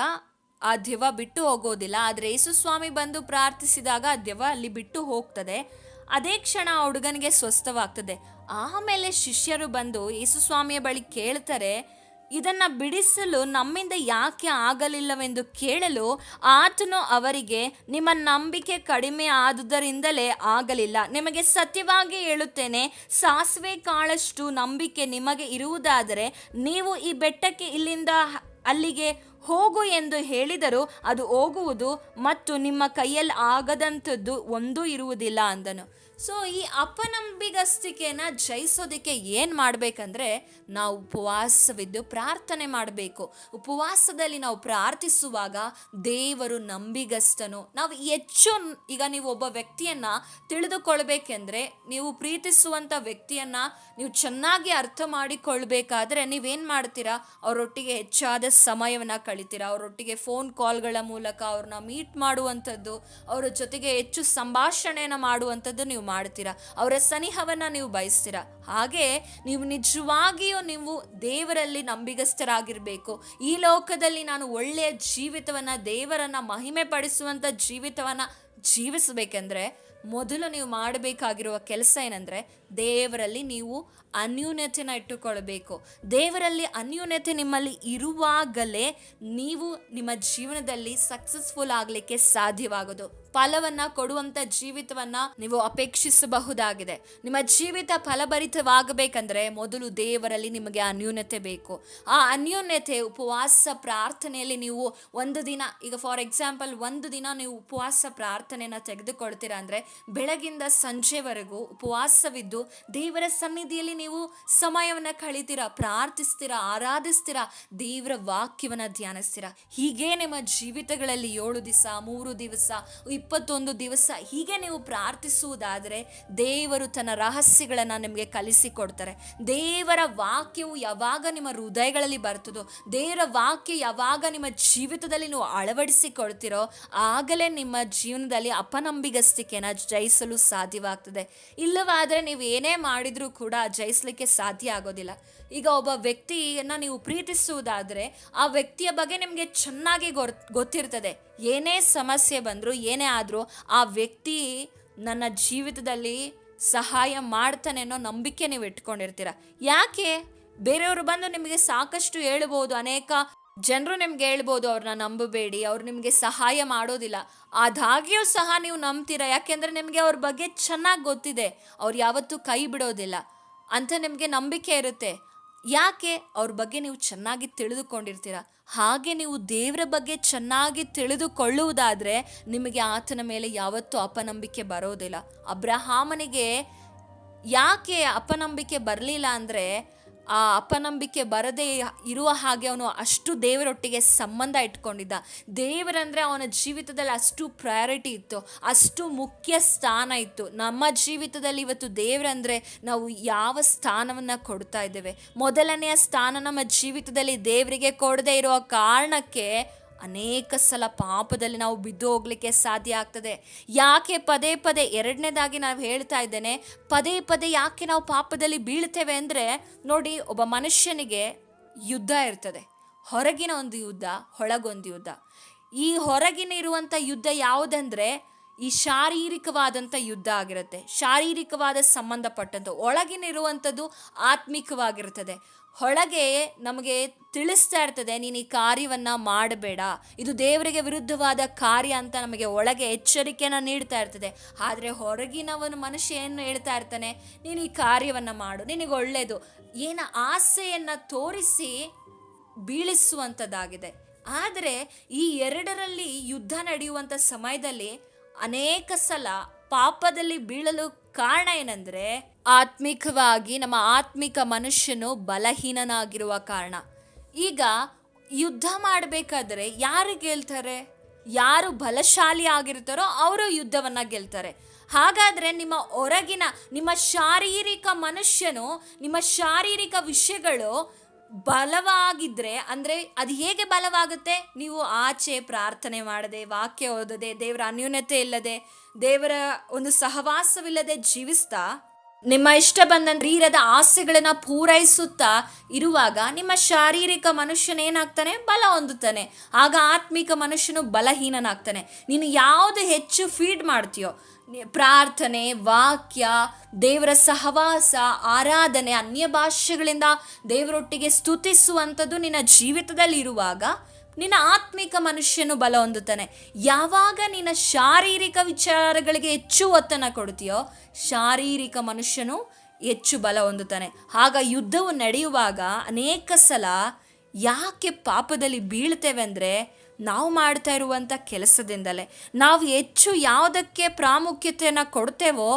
ಆ ದೆವ್ವ ಬಿಟ್ಟು ಹೋಗೋದಿಲ್ಲ. ಆದರೆ ಯೇಸು ಸ್ವಾಮಿ ಬಂದು ಪ್ರಾರ್ಥಿಸಿದಾಗ ಆ ದೆವ್ವ ಅಲ್ಲಿ ಬಿಟ್ಟು ಹೋಗ್ತದೆ. ಅದೇ ಕ್ಷಣ ಹುಡುಗನಿಗೆ ಸ್ವಸ್ಥವಾಗ್ತದೆ. ಆಮೇಲೆ ಶಿಷ್ಯರು ಬಂದು ಯೇಸು ಸ್ವಾಮಿಯ ಬಳಿ ಕೇಳ್ತಾರೆ ಇದನ್ನ ಬಿಡಿಸಲು ನಮ್ಮಿಂದ ಯಾಕೆ ಆಗಲಿಲ್ಲವೆಂದು ಕೇಳಲು ಆತನು ಅವರಿಗೆ, ನಿಮ್ಮ ನಂಬಿಕೆ ಕಡಿಮೆ ಆದುದರಿಂದಲೇ ಆಗಲಿಲ್ಲ. ನಿಮಗೆ ಸತ್ಯವಾಗಿ ಹೇಳುತ್ತೇನೆ, ಸಾಸಿವೆ ಕಾಳಷ್ಟು ನಂಬಿಕೆ ನಿಮಗೆ ಇರುವುದಾದರೆ ನೀವು ಈ ಬೆಟ್ಟಕ್ಕೆ ಇಲ್ಲಿಂದ ಅಲ್ಲಿಗೆ ಹೋಗು ಎಂದು ಹೇಳಿದರೂ ಅದು ಹೋಗುವುದು ಮತ್ತು ನಿಮ್ಮ ಕೈಯಲ್ಲಿ ಆಗದಂಥದ್ದು ಒಂದೂ ಇರುವುದಿಲ್ಲ ಅಂದನು. ಸೊ ಈ ಅಪನಂಬಿಗಸ್ತಿಕೆನ ಜಯಿಸೋದಕ್ಕೆ ಏನು ಮಾಡಬೇಕಂದ್ರೆ, ನಾವು ಉಪವಾಸವಿದ್ದು ಪ್ರಾರ್ಥನೆ ಮಾಡಬೇಕು. ಉಪವಾಸದಲ್ಲಿ ನಾವು ಪ್ರಾರ್ಥಿಸುವಾಗ ದೇವರು ನಂಬಿಗಸ್ತನು. ನಾವು ಹೆಚ್ಚು ಈಗ ನೀವು ಒಬ್ಬ ವ್ಯಕ್ತಿಯನ್ನ ತಿಳಿದುಕೊಳ್ಬೇಕೆಂದ್ರೆ, ನೀವು ಪ್ರೀತಿಸುವಂಥ ವ್ಯಕ್ತಿಯನ್ನ ನೀವು ಚೆನ್ನಾಗಿ ಅರ್ಥ ಮಾಡಿಕೊಳ್ಬೇಕಾದ್ರೆ ನೀವೇನು ಮಾಡ್ತೀರಾ? ಅವರೊಟ್ಟಿಗೆ ಹೆಚ್ಚಾದ ಸಮಯವನ್ನು ಕಳಿತೀರಾ? ಅವರೊಟ್ಟಿಗೆ ಫೋನ್ ಕಾಲ್ಗಳ ಮೂಲಕ ಅವ್ರನ್ನ ಮೀಟ್ ಮಾಡುವಂಥದ್ದು, ಅವರ ಜೊತೆಗೆ ಹೆಚ್ಚು ಸಂಭಾಷಣೆಯನ್ನು ಮಾಡುವಂಥದ್ದು ನೀವು ಮಾಡ್ತೀರಾ ಅವರ ಸನಿಹವನ್ನ ನೀವು ಬಯಸ್ತೀರಾ? ಹಾಗೆ ನೀವು ನಿಜವಾಗಿಯೂ ನೀವು ದೇವರಲ್ಲಿ ನಂಬಿಗಸ್ತರಾಗಿರಬೇಕು ಈ ಲೋಕದಲ್ಲಿ ನಾನು ಒಳ್ಳೆಯ ಜೀವಿತವನ್ನ, ದೇವರನ್ನ ಮಹಿಮೆ ಪಡಿಸುವಂಥ ಜೀವಿತವನ್ನ ಜೀವಿಸಬೇಕೆಂದ್ರೆ, ಮೊದಲು ನೀವು ಮಾಡಬೇಕಾಗಿರುವ ಕೆಲಸ ಏನಂದ್ರೆ ದೇವರಲ್ಲಿ ನೀವು ಅನ್ಯೂನ್ಯತೆನ ಇಟ್ಟುಕೊಳ್ಬೇಕು ದೇವರಲ್ಲಿ ಅನ್ಯೂನ್ಯತೆ ನಿಮ್ಮಲ್ಲಿ ಇರುವಾಗಲೇ ನೀವು ನಿಮ್ಮ ಜೀವನದಲ್ಲಿ ಸಕ್ಸಸ್ಫುಲ್ ಆಗಲಿಕ್ಕೆ ಸಾಧ್ಯವಾಗೋದು. ಫಲವನ್ನ ಕೊಡುವಂತ ಜೀವಿತವನ್ನ ನೀವು ಅಪೇಕ್ಷಿಸಬಹುದಾಗಿದೆ. ನಿಮ್ಮ ಜೀವಿತ ಫಲಭರಿತವಾಗಬೇಕಂದ್ರೆ ಮೊದಲು ದೇವರಲ್ಲಿ ನಿಮಗೆ ಅನ್ಯೂನ್ಯತೆ ಬೇಕು. ಆ ಅನ್ಯೂನ್ಯತೆ ಉಪವಾಸ ಪ್ರಾರ್ಥನೆಯಲ್ಲಿ ನೀವು ಒಂದು ದಿನ, ಈಗ ಫಾರ್ ಎಕ್ಸಾಂಪಲ್ ಒಂದು ದಿನ ನೀವು ಉಪವಾಸ ಪ್ರಾರ್ಥನೆಯನ್ನ ತೆಗೆದುಕೊಳ್ತೀರಾ ಅಂದ್ರೆ ಬೆಳಗಿಂದ ಸಂಜೆವರೆಗೂ ಉಪವಾಸವಿದ್ದು ದೇವರ ಸನ್ನಿಧಿಯಲ್ಲಿ ನೀವು ಸಮಯವನ್ನ ಕಳಿತೀರಾ, ಪ್ರಾರ್ಥಿಸ್ತೀರಾ, ಆರಾಧಿಸ್ತೀರಾ, ದೇವರ ವಾಕ್ಯವನ್ನ ಧ್ಯಾನಿಸ್ತೀರಾ. ಹೀಗೆ ನಿಮ್ಮ ಜೀವಿತಗಳಲ್ಲಿ ಏಳು ದಿವಸ, ಮೂರು ದಿವಸ, ಇಪ್ಪತ್ತೊಂದು ದಿವಸ ಹೀಗೆ ನೀವು ಪ್ರಾರ್ಥಿಸುವುದಾದರೆ ದೇವರು ತನ್ನ ರಹಸ್ಯಗಳನ್ನು ನಿಮಗೆ ಕಲಿಸಿಕೊಡ್ತಾರೆ ದೇವರ ವಾಕ್ಯವು ಯಾವಾಗ ನಿಮ್ಮ ಹೃದಯಗಳಲ್ಲಿ ಬರ್ತದೋ, ದೇವರ ವಾಕ್ಯ ಯಾವಾಗ ನಿಮ್ಮ ಜೀವಿತದಲ್ಲಿ ನೀವು ಅಳವಡಿಸಿಕೊಳ್ತಿರೋ ಆಗಲೇ ನಿಮ್ಮ ಜೀವನದಲ್ಲಿ ಅಪನಂಬಿಗಸ್ತಿಕೆಯನ್ನು ಜಯಿಸಲು ಸಾಧ್ಯವಾಗ್ತದೆ. ಇಲ್ಲವಾದರೆ ನೀವು ಏನೇ ಮಾಡಿದರೂ ಕೂಡ ಜಯಿಸ್ಲಿಕ್ಕೆ ಸಾಧ್ಯ ಆಗೋದಿಲ್ಲ. ಈಗ ಒಬ್ಬ ವ್ಯಕ್ತಿಯನ್ನ ನೀವು ಪ್ರೀತಿಸುವುದಾದರೆ ಆ ವ್ಯಕ್ತಿಯ ಬಗ್ಗೆ ನಿಮಗೆ ಚೆನ್ನಾಗಿ ಗೊತ್ತಿರ್ತದೆ. ಏನೇ ಸಮಸ್ಯೆ ಬಂದರೂ, ಏನೇ ಆದರೂ ಆ ವ್ಯಕ್ತಿ ನನ್ನ ಜೀವಿತದಲ್ಲಿ ಸಹಾಯ ಮಾಡ್ತಾನೆ ಅನ್ನೋ ನಂಬಿಕೆ ನೀವು ಇಟ್ಕೊಂಡಿರ್ತೀರ. ಯಾಕೆ? ಬೇರೆಯವರು ಬಂದು ನಿಮಗೆ ಸಾಕಷ್ಟು ಹೇಳ್ಬೋದು, ಅನೇಕ ಜನರು ನಿಮ್ಗೆ ಹೇಳ್ಬೋದು ಅವ್ರನ್ನ ನಂಬಬೇಡಿ, ಅವ್ರು ನಿಮಗೆ ಸಹಾಯ ಮಾಡೋದಿಲ್ಲ. ಅದಾಗಿಯೂ ಸಹ ನೀವು ನಂಬ್ತೀರಾ? ಯಾಕೆಂದ್ರೆ ನಿಮಗೆ ಅವ್ರ ಬಗ್ಗೆ ಚೆನ್ನಾಗಿ ಗೊತ್ತಿದೆ. ಅವ್ರು ಯಾವತ್ತೂ ಕೈ ಬಿಡೋದಿಲ್ಲ. ಅಂತ ನಿಮಗೆ ನಂಬಿಕೆ ಇರುತ್ತೆ. ಯಾಕೆ? ಅವ್ರ ಬಗ್ಗೆ ನೀವು ಚೆನ್ನಾಗಿ ತಿಳಿದುಕೊಂಡಿರ್ತೀರ? ಹಾಗೆ ನೀವು ದೇವರ ಬಗ್ಗೆ ಚೆನ್ನಾಗಿ ತಿಳಿದುಕೊಳ್ಳುವುದಾದರೆ ನಿಮಗೆ ಆತನ ಮೇಲೆ ಯಾವತ್ತೂ ಅಪನಂಬಿಕೆ ಬರೋದಿಲ್ಲ. ಅಬ್ರಹಾಮನಿಗೆ ಯಾಕೆ ಅಪನಂಬಿಕೆ ಬರಲಿಲ್ಲ ಅಂದರೆ ಆ ಅಪನಂಬಿಕೆ ಬರದೇ ಇರುವ ಹಾಗೆ ಅವನು ಅಷ್ಟು ದೇವರೊಟ್ಟಿಗೆ ಸಂಬಂಧ ಇಟ್ಕೊಂಡಿದ್ದ. ದೇವರಂದರೆ ಅವನ ಜೀವಿತದಲ್ಲಿ ಅಷ್ಟು ಪ್ರಯಾರಿಟಿ ಇತ್ತು, ಅಷ್ಟು ಮುಖ್ಯ ಸ್ಥಾನ ಇತ್ತು. ನಮ್ಮ ಜೀವಿತದಲ್ಲಿ ಇವತ್ತು ದೇವರಂದರೆ ನಾವು ಯಾವ ಸ್ಥಾನವನ್ನು ಕೊಡ್ತಾ ಇದ್ದೇವೆ? ಮೊದಲನೆಯ ಸ್ಥಾನ ನಮ್ಮ ಜೀವಿತದಲ್ಲಿ ದೇವರಿಗೆ ಕೊಡದೇ ಇರುವ ಕಾರಣಕ್ಕೆ ಅನೇಕ ಸಲ ಪಾಪದಲ್ಲಿ ನಾವು ಬಿದ್ದು ಹೋಗ್ಲಿಕ್ಕೆ ಸಾಧ್ಯ ಆಗ್ತದೆ. ಯಾಕೆ ಪದೇ ಪದೇ ಎರಡನೇದಾಗಿ ನಾವು ಹೇಳ್ತಾ ಇದ್ದೇನೆ, ಪದೇ ಪದೇ ಯಾಕೆ ನಾವು ಪಾಪದಲ್ಲಿ ಬೀಳ್ತೇವೆ ಅಂದರೆ ನೋಡಿ ಒಬ್ಬ ಮನುಷ್ಯನಿಗೆ ಯುದ್ಧ ಇರ್ತದೆ. ಹೊರಗಿನ ಒಂದು ಯುದ್ಧ, ಒಳಗೊಂದು ಯುದ್ಧ. ಈ ಹೊರಗಿನ ಇರುವಂಥ ಯುದ್ಧ ಯಾವುದಂದ್ರೆ ಈ ಶಾರೀರಿಕವಾದಂಥ ಯುದ್ಧ ಆಗಿರುತ್ತೆ. ಶಾರೀರಿಕವಾದ ಸಂಬಂಧಪಟ್ಟಂಥ ಒಳಗಿನಿರುವಂಥದ್ದು ಆತ್ಮಿಕವಾಗಿರ್ತದೆ. ಹೊಳಗೆ ನಮಗೆ ತಿಳಿಸ್ತಾ ಇರ್ತದೆ, ನೀನು ಈ ಕಾರ್ಯವನ್ನು ಮಾಡಬೇಡ. ಇದು ದೇವರಿಗೆ ವಿರುದ್ಧವಾದ ಕಾರ್ಯ ಅಂತ ನಮಗೆ ಒಳಗೆ ಎಚ್ಚರಿಕೆಯನ್ನು ನೀಡ್ತಾ ಇರ್ತದೆ. ಆದರೆ ಹೊರಗಿನವನು ಮನುಷ್ಯ ಏನು ಹೇಳ್ತಾ ಇರ್ತಾನೆ, ನೀನು ಈ ಕಾರ್ಯವನ್ನು ಮಾಡು, ನಿನಗೆ ಒಳ್ಳೆಯದು ಏನ ಆಸೆಯನ್ನು ತೋರಿಸಿ ಬೀಳಿಸುವಂಥದ್ದಾಗಿದೆ ಆದರೆ ಈ ಎರಡರಲ್ಲಿ ಯುದ್ಧ ನಡೆಯುವಂಥ ಸಮಯದಲ್ಲಿ ಅನೇಕ ಸಲ ಪಾಪದಲ್ಲಿ ಬೀಳಲು ಕಾರಣ ಏನಂದ್ರೆ ಆತ್ಮಿಕವಾಗಿ ನಮ್ಮ ಆತ್ಮಿಕ ಮನುಷ್ಯನು ಬಲಹೀನನಾಗಿರುವ ಕಾರಣ. ಈಗ ಯುದ್ಧ ಮಾಡಬೇಕಾದ್ರೆ ಯಾರು ಗೆಲ್ತಾರೆ? ಯಾರು ಬಲಶಾಲಿ ಆಗಿರ್ತಾರೋ ಅವರು ಯುದ್ಧವನ್ನು ಗೆಲ್ತಾರೆ. ಹಾಗಾದರೆ ನಿಮ್ಮ ಹೊರಗಿನ, ನಿಮ್ಮ ಶಾರೀರಿಕ ಮನುಷ್ಯನು, ನಿಮ್ಮ ಶಾರೀರಿಕ ವಿಷಯಗಳು ಬಲವಾಗಿದ್ದರೆ ಅಂದರೆ ಅದು ಹೇಗೆ ಬಲವಾಗುತ್ತೆ? ನೀವು ಆಚೆ ಪ್ರಾರ್ಥನೆ ಮಾಡದೆ, ವಾಕ್ಯ ಓದದೆ, ದೇವರ ಅನ್ಯೂನ್ಯತೆ ಇಲ್ಲದೆ, ದೇವರ ಒಂದು ಸಹವಾಸವಿಲ್ಲದೆ ಜೀವಿಸ್ತಾ ನಿಮ್ಮ ಇಷ್ಟ ಬಂದ ಶರೀರದ ಆಸೆಗಳನ್ನು ಪೂರೈಸುತ್ತಾ ಇರುವಾಗ ನಿಮ್ಮ ಶಾರೀರಿಕ ಮನುಷ್ಯನೇನಾಗ್ತಾನೆ ಬಲ ಹೊಂದುತ್ತಾನೆ. ಆಗ ಆತ್ಮಿಕ ಮನುಷ್ಯನು ಬಲಹೀನನಾಗ್ತಾನೆ. ನೀನು ಯಾವುದು ಹೆಚ್ಚು ಫೀಡ್ ಮಾಡ್ತೀಯೋ? ಪ್ರಾರ್ಥನೆ, ವಾಕ್ಯ, ದೇವರ ಸಹವಾಸ, ಆರಾಧನೆ, ಅನ್ಯ ಭಾಷೆಗಳಿಂದ ದೇವರೊಟ್ಟಿಗೆ ಸ್ತುತಿಸುವಂಥದ್ದು ನಿನ್ನ ಜೀವಿತದಲ್ಲಿ ಇರುವಾಗ ನಿನ್ನ ಆತ್ಮಿಕ ಮನುಷ್ಯನು ಬಲ ಹೊಂದುತ್ತಾನೆ. ಯಾವಾಗ ನಿನ್ನ ಶಾರೀರಿಕ ವಿಚಾರಗಳಿಗೆ ಹೆಚ್ಚು ಒತ್ತನ್ನು ಕೊಡ್ತೀಯೋ, ಶಾರೀರಿಕ ಮನುಷ್ಯನು ಹೆಚ್ಚು ಬಲ ಹೊಂದುತ್ತಾನೆ. ಆಗ ಯುದ್ಧವು ನಡೆಯುವಾಗ ಅನೇಕ ಸಲ ಯಾಕೆ ಪಾಪದಲ್ಲಿ ಬೀಳ್ತೇವೆ ಅಂದರೆ ನಾವು ಮಾಡ್ತಾ ಇರುವಂಥ ಕೆಲಸದಿಂದಲೇ. ನಾವು ಹೆಚ್ಚು ಯಾವುದಕ್ಕೆ ಪ್ರಾಮುಖ್ಯತೆಯನ್ನು ಕೊಡ್ತೇವೋ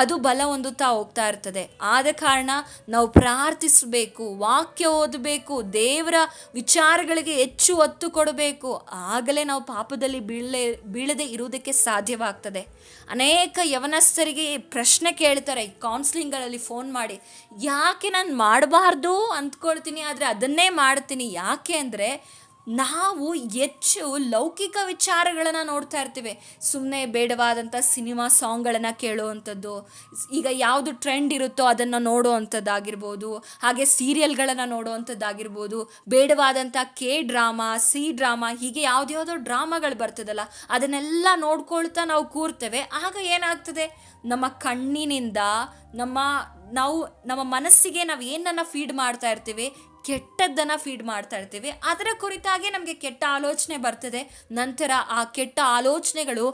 ಅದು ಬಲ ಹೊಂದುತ್ತಾ ಹೋಗ್ತಾ ಇರ್ತದೆ. ಆದ ಕಾರಣ ನಾವು ಪ್ರಾರ್ಥಿಸಬೇಕು, ವಾಕ್ಯ ಓದಬೇಕು, ದೇವರ ವಿಚಾರಗಳಿಗೆ ಹೆಚ್ಚು ಒತ್ತು ಕೊಡಬೇಕು. ಆಗಲೇ ನಾವು ಪಾಪದಲ್ಲಿ ಬೀಳಲೆ, ಬೀಳದೆ ಇರುವುದಕ್ಕೆ ಸಾಧ್ಯವಾಗ್ತದೆ. ಅನೇಕ ಯವನಸ್ಥರಿಗೆ ಪ್ರಶ್ನೆ ಕೇಳ್ತಾರೆ ಕೌನ್ಸಿಲಿಂಗ್ಗಳಲ್ಲಿ ಫೋನ್ ಮಾಡಿ, ಯಾಕೆ ನಾನು ಮಾಡಬಾರ್ದು? ಅಂದ್ಕೊಳ್ತೀನಿ, ಆದರೆ ಅದನ್ನೇ ಮಾಡ್ತೀನಿ. ಯಾಕೆ ಅಂದರೆ ನಾವು ಹೆಚ್ಚು ಲೌಕಿಕ ವಿಚಾರಗಳನ್ನು ನೋಡ್ತಾ ಇರ್ತೀವಿ. ಸುಮ್ಮನೆ ಬೇಡವಾದಂಥ ಸಿನಿಮಾ ಸಾಂಗ್ಗಳನ್ನು ಕೇಳುವಂಥದ್ದು, ಈಗ ಯಾವುದು ಟ್ರೆಂಡ್ ಇರುತ್ತೋ ಅದನ್ನು ನೋಡುವಂಥದ್ದಾಗಿರ್ಬೋದು, ಹಾಗೆ ಸೀರಿಯಲ್ಗಳನ್ನು ನೋಡುವಂಥದ್ದಾಗಿರ್ಬೋದು ಬೇಡವಾದಂಥ ಕೆ ಡ್ರಾಮಾ ಸಿ ಡ್ರಾಮಾ ಹೀಗೆ ಯಾವುದ್ಯಾವುದೋ ಡ್ರಾಮಾಗಳು ಬರ್ತದಲ್ಲ, ಅದನ್ನೆಲ್ಲ ನೋಡ್ಕೊಳ್ತಾ ನಾವು ಕೂರ್ತೇವೆ. ಆಗ ಏನಾಗ್ತದೆ? ನಮ್ಮ ಕಣ್ಣಿನಿಂದ ನಮ್ಮ ನಾವು, ನಮ್ಮ ಮನಸ್ಸಿಗೆ ನಾವು ಏನನ್ನು ಫೀಡ್ ಮಾಡ್ತಾ ಇರ್ತೀವಿ? ಕೆಟ್ಟದ್ದನ್ನು ಫೀಡ್ ಮಾಡ್ತಾ ಇರ್ತೀವಿ. ಅದರ ಕುರಿತಾಗಿ ನಮಗೆ ಕೆಟ್ಟ ಆಲೋಚನೆ ಬರ್ತದೆ. ನಂತರ ಆ ಕೆಟ್ಟ ಆಲೋಚನೆಗಳು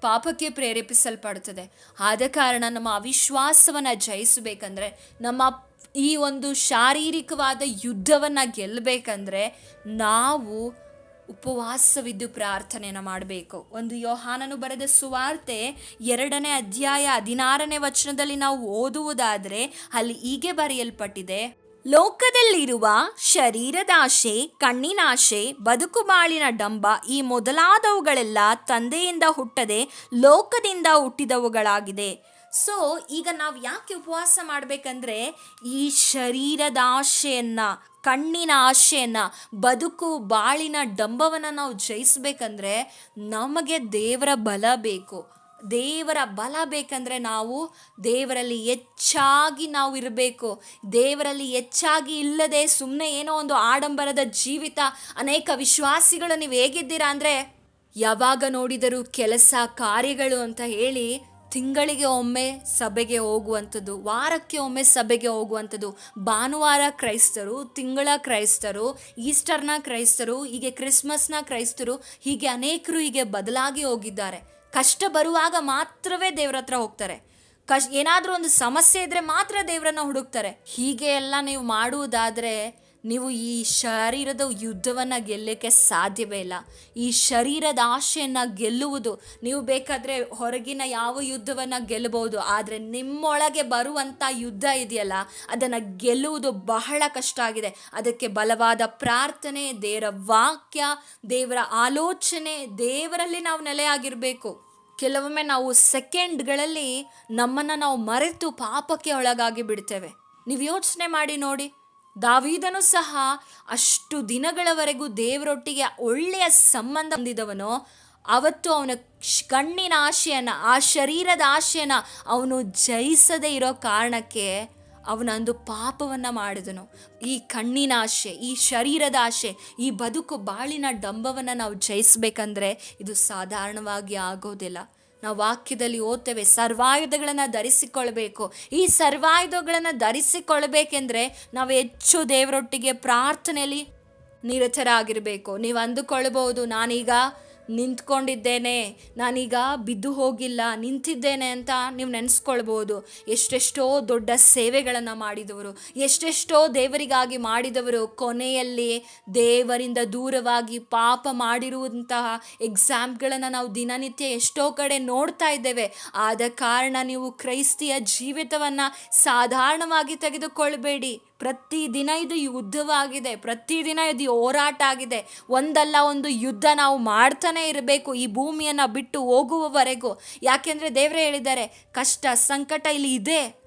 ಪಾಪಕ್ಕೆ ಪ್ರೇರೇಪಿಸಲ್ಪಡುತ್ತದೆ. ಆದ ಕಾರಣ ನಮ್ಮ ಅವಿಶ್ವಾಸವನ್ನು ಜಯಿಸಬೇಕಂದ್ರೆ, ನಮ್ಮ ಈ ಒಂದು ಶಾರೀರಿಕವಾದ ಯುದ್ಧವನ್ನು ಗೆಲ್ಲಬೇಕಂದ್ರೆ ನಾವು ಉಪವಾಸವಿದ್ದು ಪ್ರಾರ್ಥನೆಯನ್ನು ಮಾಡಬೇಕು. ಒಂದು ಯೋಹಾನನು ಬರೆದ ಸುವಾರ್ತೆ ಎರಡನೇ ಅಧ್ಯಾಯ ಹದಿನಾರನೇ ವಚನದಲ್ಲಿ ನಾವು ಓದುವುದಾದರೆ, ಅಲ್ಲಿ ಹೀಗೆ ಬರೆಯಲ್ಪಟ್ಟಿದೆ ಲೋಕದಲ್ಲಿರುವ ಶರೀರದಾಶೆ, ಕಣ್ಣಿನಾಶೆ, ಬದುಕು ಬಾಳಿನ ಡಂಬ ಈ ಮೊದಲಾದವುಗಳೆಲ್ಲ ತಂದೆಯಿಂದ ಹುಟ್ಟದೆ ಲೋಕದಿಂದ ಹುಟ್ಟಿದವುಗಳಾಗಿದೆ. ಸೊ ಈಗ ನಾವು ಯಾಕೆ ಉಪವಾಸ ಮಾಡಬೇಕಂದ್ರೆ ಈ ಶರೀರದ ಆಶೆಯನ್ನು ಕಣ್ಣಿನ ಆಶೆಯನ್ನು ಬದುಕು ಬಾಳಿನ ಡಂಬವನ್ನು ನಾವು ಜಯಿಸ್ಬೇಕಂದ್ರೆ ನಮಗೆ ದೇವರ ಬಲ ಬೇಕು. ದೇವರ ಬಲ ಬೇಕಂದರೆ ನಾವು ದೇವರಲ್ಲಿ ಹೆಚ್ಚಾಗಿ ನಾವು ಇರಬೇಕು. ದೇವರಲ್ಲಿ ಹೆಚ್ಚಾಗಿ ಇಲ್ಲದೆ ಸುಮ್ಮನೆ ಏನೋ ಒಂದು ಆಡಂಬರದ ಜೀವಿತ ಅನೇಕ ವಿಶ್ವಾಸಿಗಳು ನೀವು ಹೇಗಿದ್ದೀರಾ ಅಂದರೆ, ಯಾವಾಗ ನೋಡಿದರೂ ಕೆಲಸ ಕಾರ್ಯಗಳು ಅಂತ ಹೇಳಿ ತಿಂಗಳಿಗೆ ಒಮ್ಮೆ ಸಭೆಗೆ ಹೋಗುವಂಥದ್ದು, ವಾರಕ್ಕೆ ಒಮ್ಮೆ ಸಭೆಗೆ ಹೋಗುವಂಥದ್ದು. ಭಾನುವಾರ ಕ್ರೈಸ್ತರು, ತಿಂಗಳ ಕ್ರೈಸ್ತರು, ಈಸ್ಟರ್ನ ಕ್ರೈಸ್ತರು, ಹೀಗೆ ಕ್ರಿಸ್ಮಸ್ನ ಕ್ರೈಸ್ತರು ಹೀಗೆ ಅನೇಕರು ಹೀಗೆ ಬದಲಾಗಿ ಹೋಗಿದ್ದಾರೆ. ಕಷ್ಟ ಬರುವಾಗ ಮಾತ್ರವೇ ದೇವ್ರ ಹತ್ರ ಹೋಗ್ತಾರೆ. ಕಶ್ ಏನಾದರೂ ಒಂದು ಸಮಸ್ಯೆ ಇದ್ದರೆ ಮಾತ್ರ ದೇವರನ್ನ ಹುಡುಕ್ತಾರೆ. ಹೀಗೆ ಎಲ್ಲ ನೀವು ಮಾಡುವುದಾದರೆ ನೀವು ಈ ಶರೀರದ ಯುದ್ಧವನ್ನು ಗೆಲ್ಲಕ್ಕೆ ಸಾಧ್ಯವೇ ಇಲ್ಲ. ಈ ಶರೀರದ ಆಶೆಯನ್ನು ಗೆಲ್ಲುವುದು. ನೀವು ಬೇಕಾದರೆ ಹೊರಗಿನ ಯಾವ ಯುದ್ಧವನ್ನು ಗೆಲ್ಲಬಹುದು, ಆದರೆ ನಿಮ್ಮೊಳಗೆ ಬರುವಂಥ ಯುದ್ಧ ಇದೆಯಲ್ಲ, ಅದನ್ನು ಗೆಲ್ಲುವುದು ಬಹಳ ಕಷ್ಟ ಆಗಿದೆ. ಅದಕ್ಕೆ ಬಲವಾದ ಪ್ರಾರ್ಥನೆ, ದೇವರ ವಾಕ್ಯ, ದೇವರ ಆಲೋಚನೆ, ದೇವರಲ್ಲಿ ನಾವು ನೆಲೆಯಾಗಿರಬೇಕು ಕೆಲವೊಮ್ಮೆ ನಾವು ಸೆಕೆಂಡ್ಗಳಲ್ಲಿ ನಮ್ಮನ್ನು ನಾವು ಮರೆತು ಪಾಪಕ್ಕೆ ಒಳಗಾಗಿ ಬಿಡ್ತೇವೆ. ನೀವು ಯೋಚನೆ ಮಾಡಿ ನೋಡಿ. ದಾವೀದನು ಸಹ ಅಷ್ಟು ದಿನಗಳವರೆಗೂ ದೇವರೊಟ್ಟಿಗೆ ಒಳ್ಳೆಯ ಸಂಬಂಧ ಹೊಂದಿದವನು, ಅವತ್ತು ಅವನ ಕಣ್ಣಿನ ಆಶೆಯನ್ನು, ಆ ಶರೀರದ ಆಶೆಯನ್ನು ಅವನು ಜಯಿಸದೇ ಇರೋ ಕಾರಣಕ್ಕೆ ಅವನಂದು ಪಾಪವನ್ನು ಮಾಡಿದನು. ಈ ಕಣ್ಣಿನ ಆಶೆ, ಈ ಶರೀರದ ಆಶೆ, ಈ ಬದುಕು ಬಾಳಿನ ಡಂಬವನ್ನು ನಾವು ಜಯಿಸಬೇಕಂದ್ರೆ ಇದು ಸಾಧಾರಣವಾಗಿ ಆಗೋದಿಲ್ಲ. ನಾವು ವಾಕ್ಯದಲ್ಲಿ ಓದ್ತೇವೆ, ಸರ್ವಾಯುಧಗಳನ್ನು ಧರಿಸಿಕೊಳ್ಬೇಕು. ಈ ಸರ್ವಾಯುಧಗಳನ್ನು ಧರಿಸಿಕೊಳ್ಬೇಕೆಂದ್ರೆ ನಾವು ಹೆಚ್ಚು ದೇವರೊಟ್ಟಿಗೆ ಪ್ರಾರ್ಥನೆಯಲ್ಲಿ ನಿರತರಾಗಿರಬೇಕು. ನೀವು ಅಂದುಕೊಳ್ಬಹುದು, ನಾನೀಗ ನಿಂತ್ಕೊಂಡಿದ್ದೇನೆ. ನಾನೀಗ ಬಿದ್ದು ಹೋಗಿಲ್ಲ, ನಿಂತಿದ್ದೇನೆ ಅಂತ ನೀವು ನೆನೆಸ್ಕೊಳ್ಬೋದು. ಎಷ್ಟೆಷ್ಟೋ ದೊಡ್ಡ ಸೇವೆಗಳನ್ನು ಮಾಡಿದವರು, ಎಷ್ಟೆಷ್ಟೋ ದೇವರಿಗಾಗಿ ಮಾಡಿದವರು, ಕೊನೆಯಲ್ಲಿ ದೇವರಿಂದ ದೂರವಾಗಿ ಪಾಪ ಮಾಡಿರುವಂತಹ ಎಕ್ಸಾಮ್ಗಳನ್ನು ನಾವು ದಿನನಿತ್ಯ ಎಷ್ಟೋ ಕಡೆ ನೋಡ್ತಾ ಇದ್ದೇವೆ. ಆದ ಕಾರಣ ನೀವು ಕ್ರೈಸ್ತಿಯ ಜೀವಿತವನ್ನು ಸಾಧಾರಣವಾಗಿ ತೆಗೆದುಕೊಳ್ಬೇಡಿ. ಪ್ರತಿದಿನ ಇದು ಯುದ್ಧವಾಗಿದೆ ಪ್ರತಿದಿನ ಇದು ಹೋರಾಟ ಆಗಿದೆ. ಒಂದಲ್ಲ ಒಂದು ಯುದ್ಧ ನಾವು ಮಾಡ್ತಾನೆ ಇರಬೇಕು ಈ ಭೂಮಿಯನ್ನು ಬಿಟ್ಟು ಹೋಗುವವರೆಗೂ. ಯಾಕೆಂದರೆ ದೇವರೇ ಹೇಳಿದ್ದಾರೆ, ಕಷ್ಟ, ಸಂಕಟ ಇಲ್ಲಿ ಇದೆ,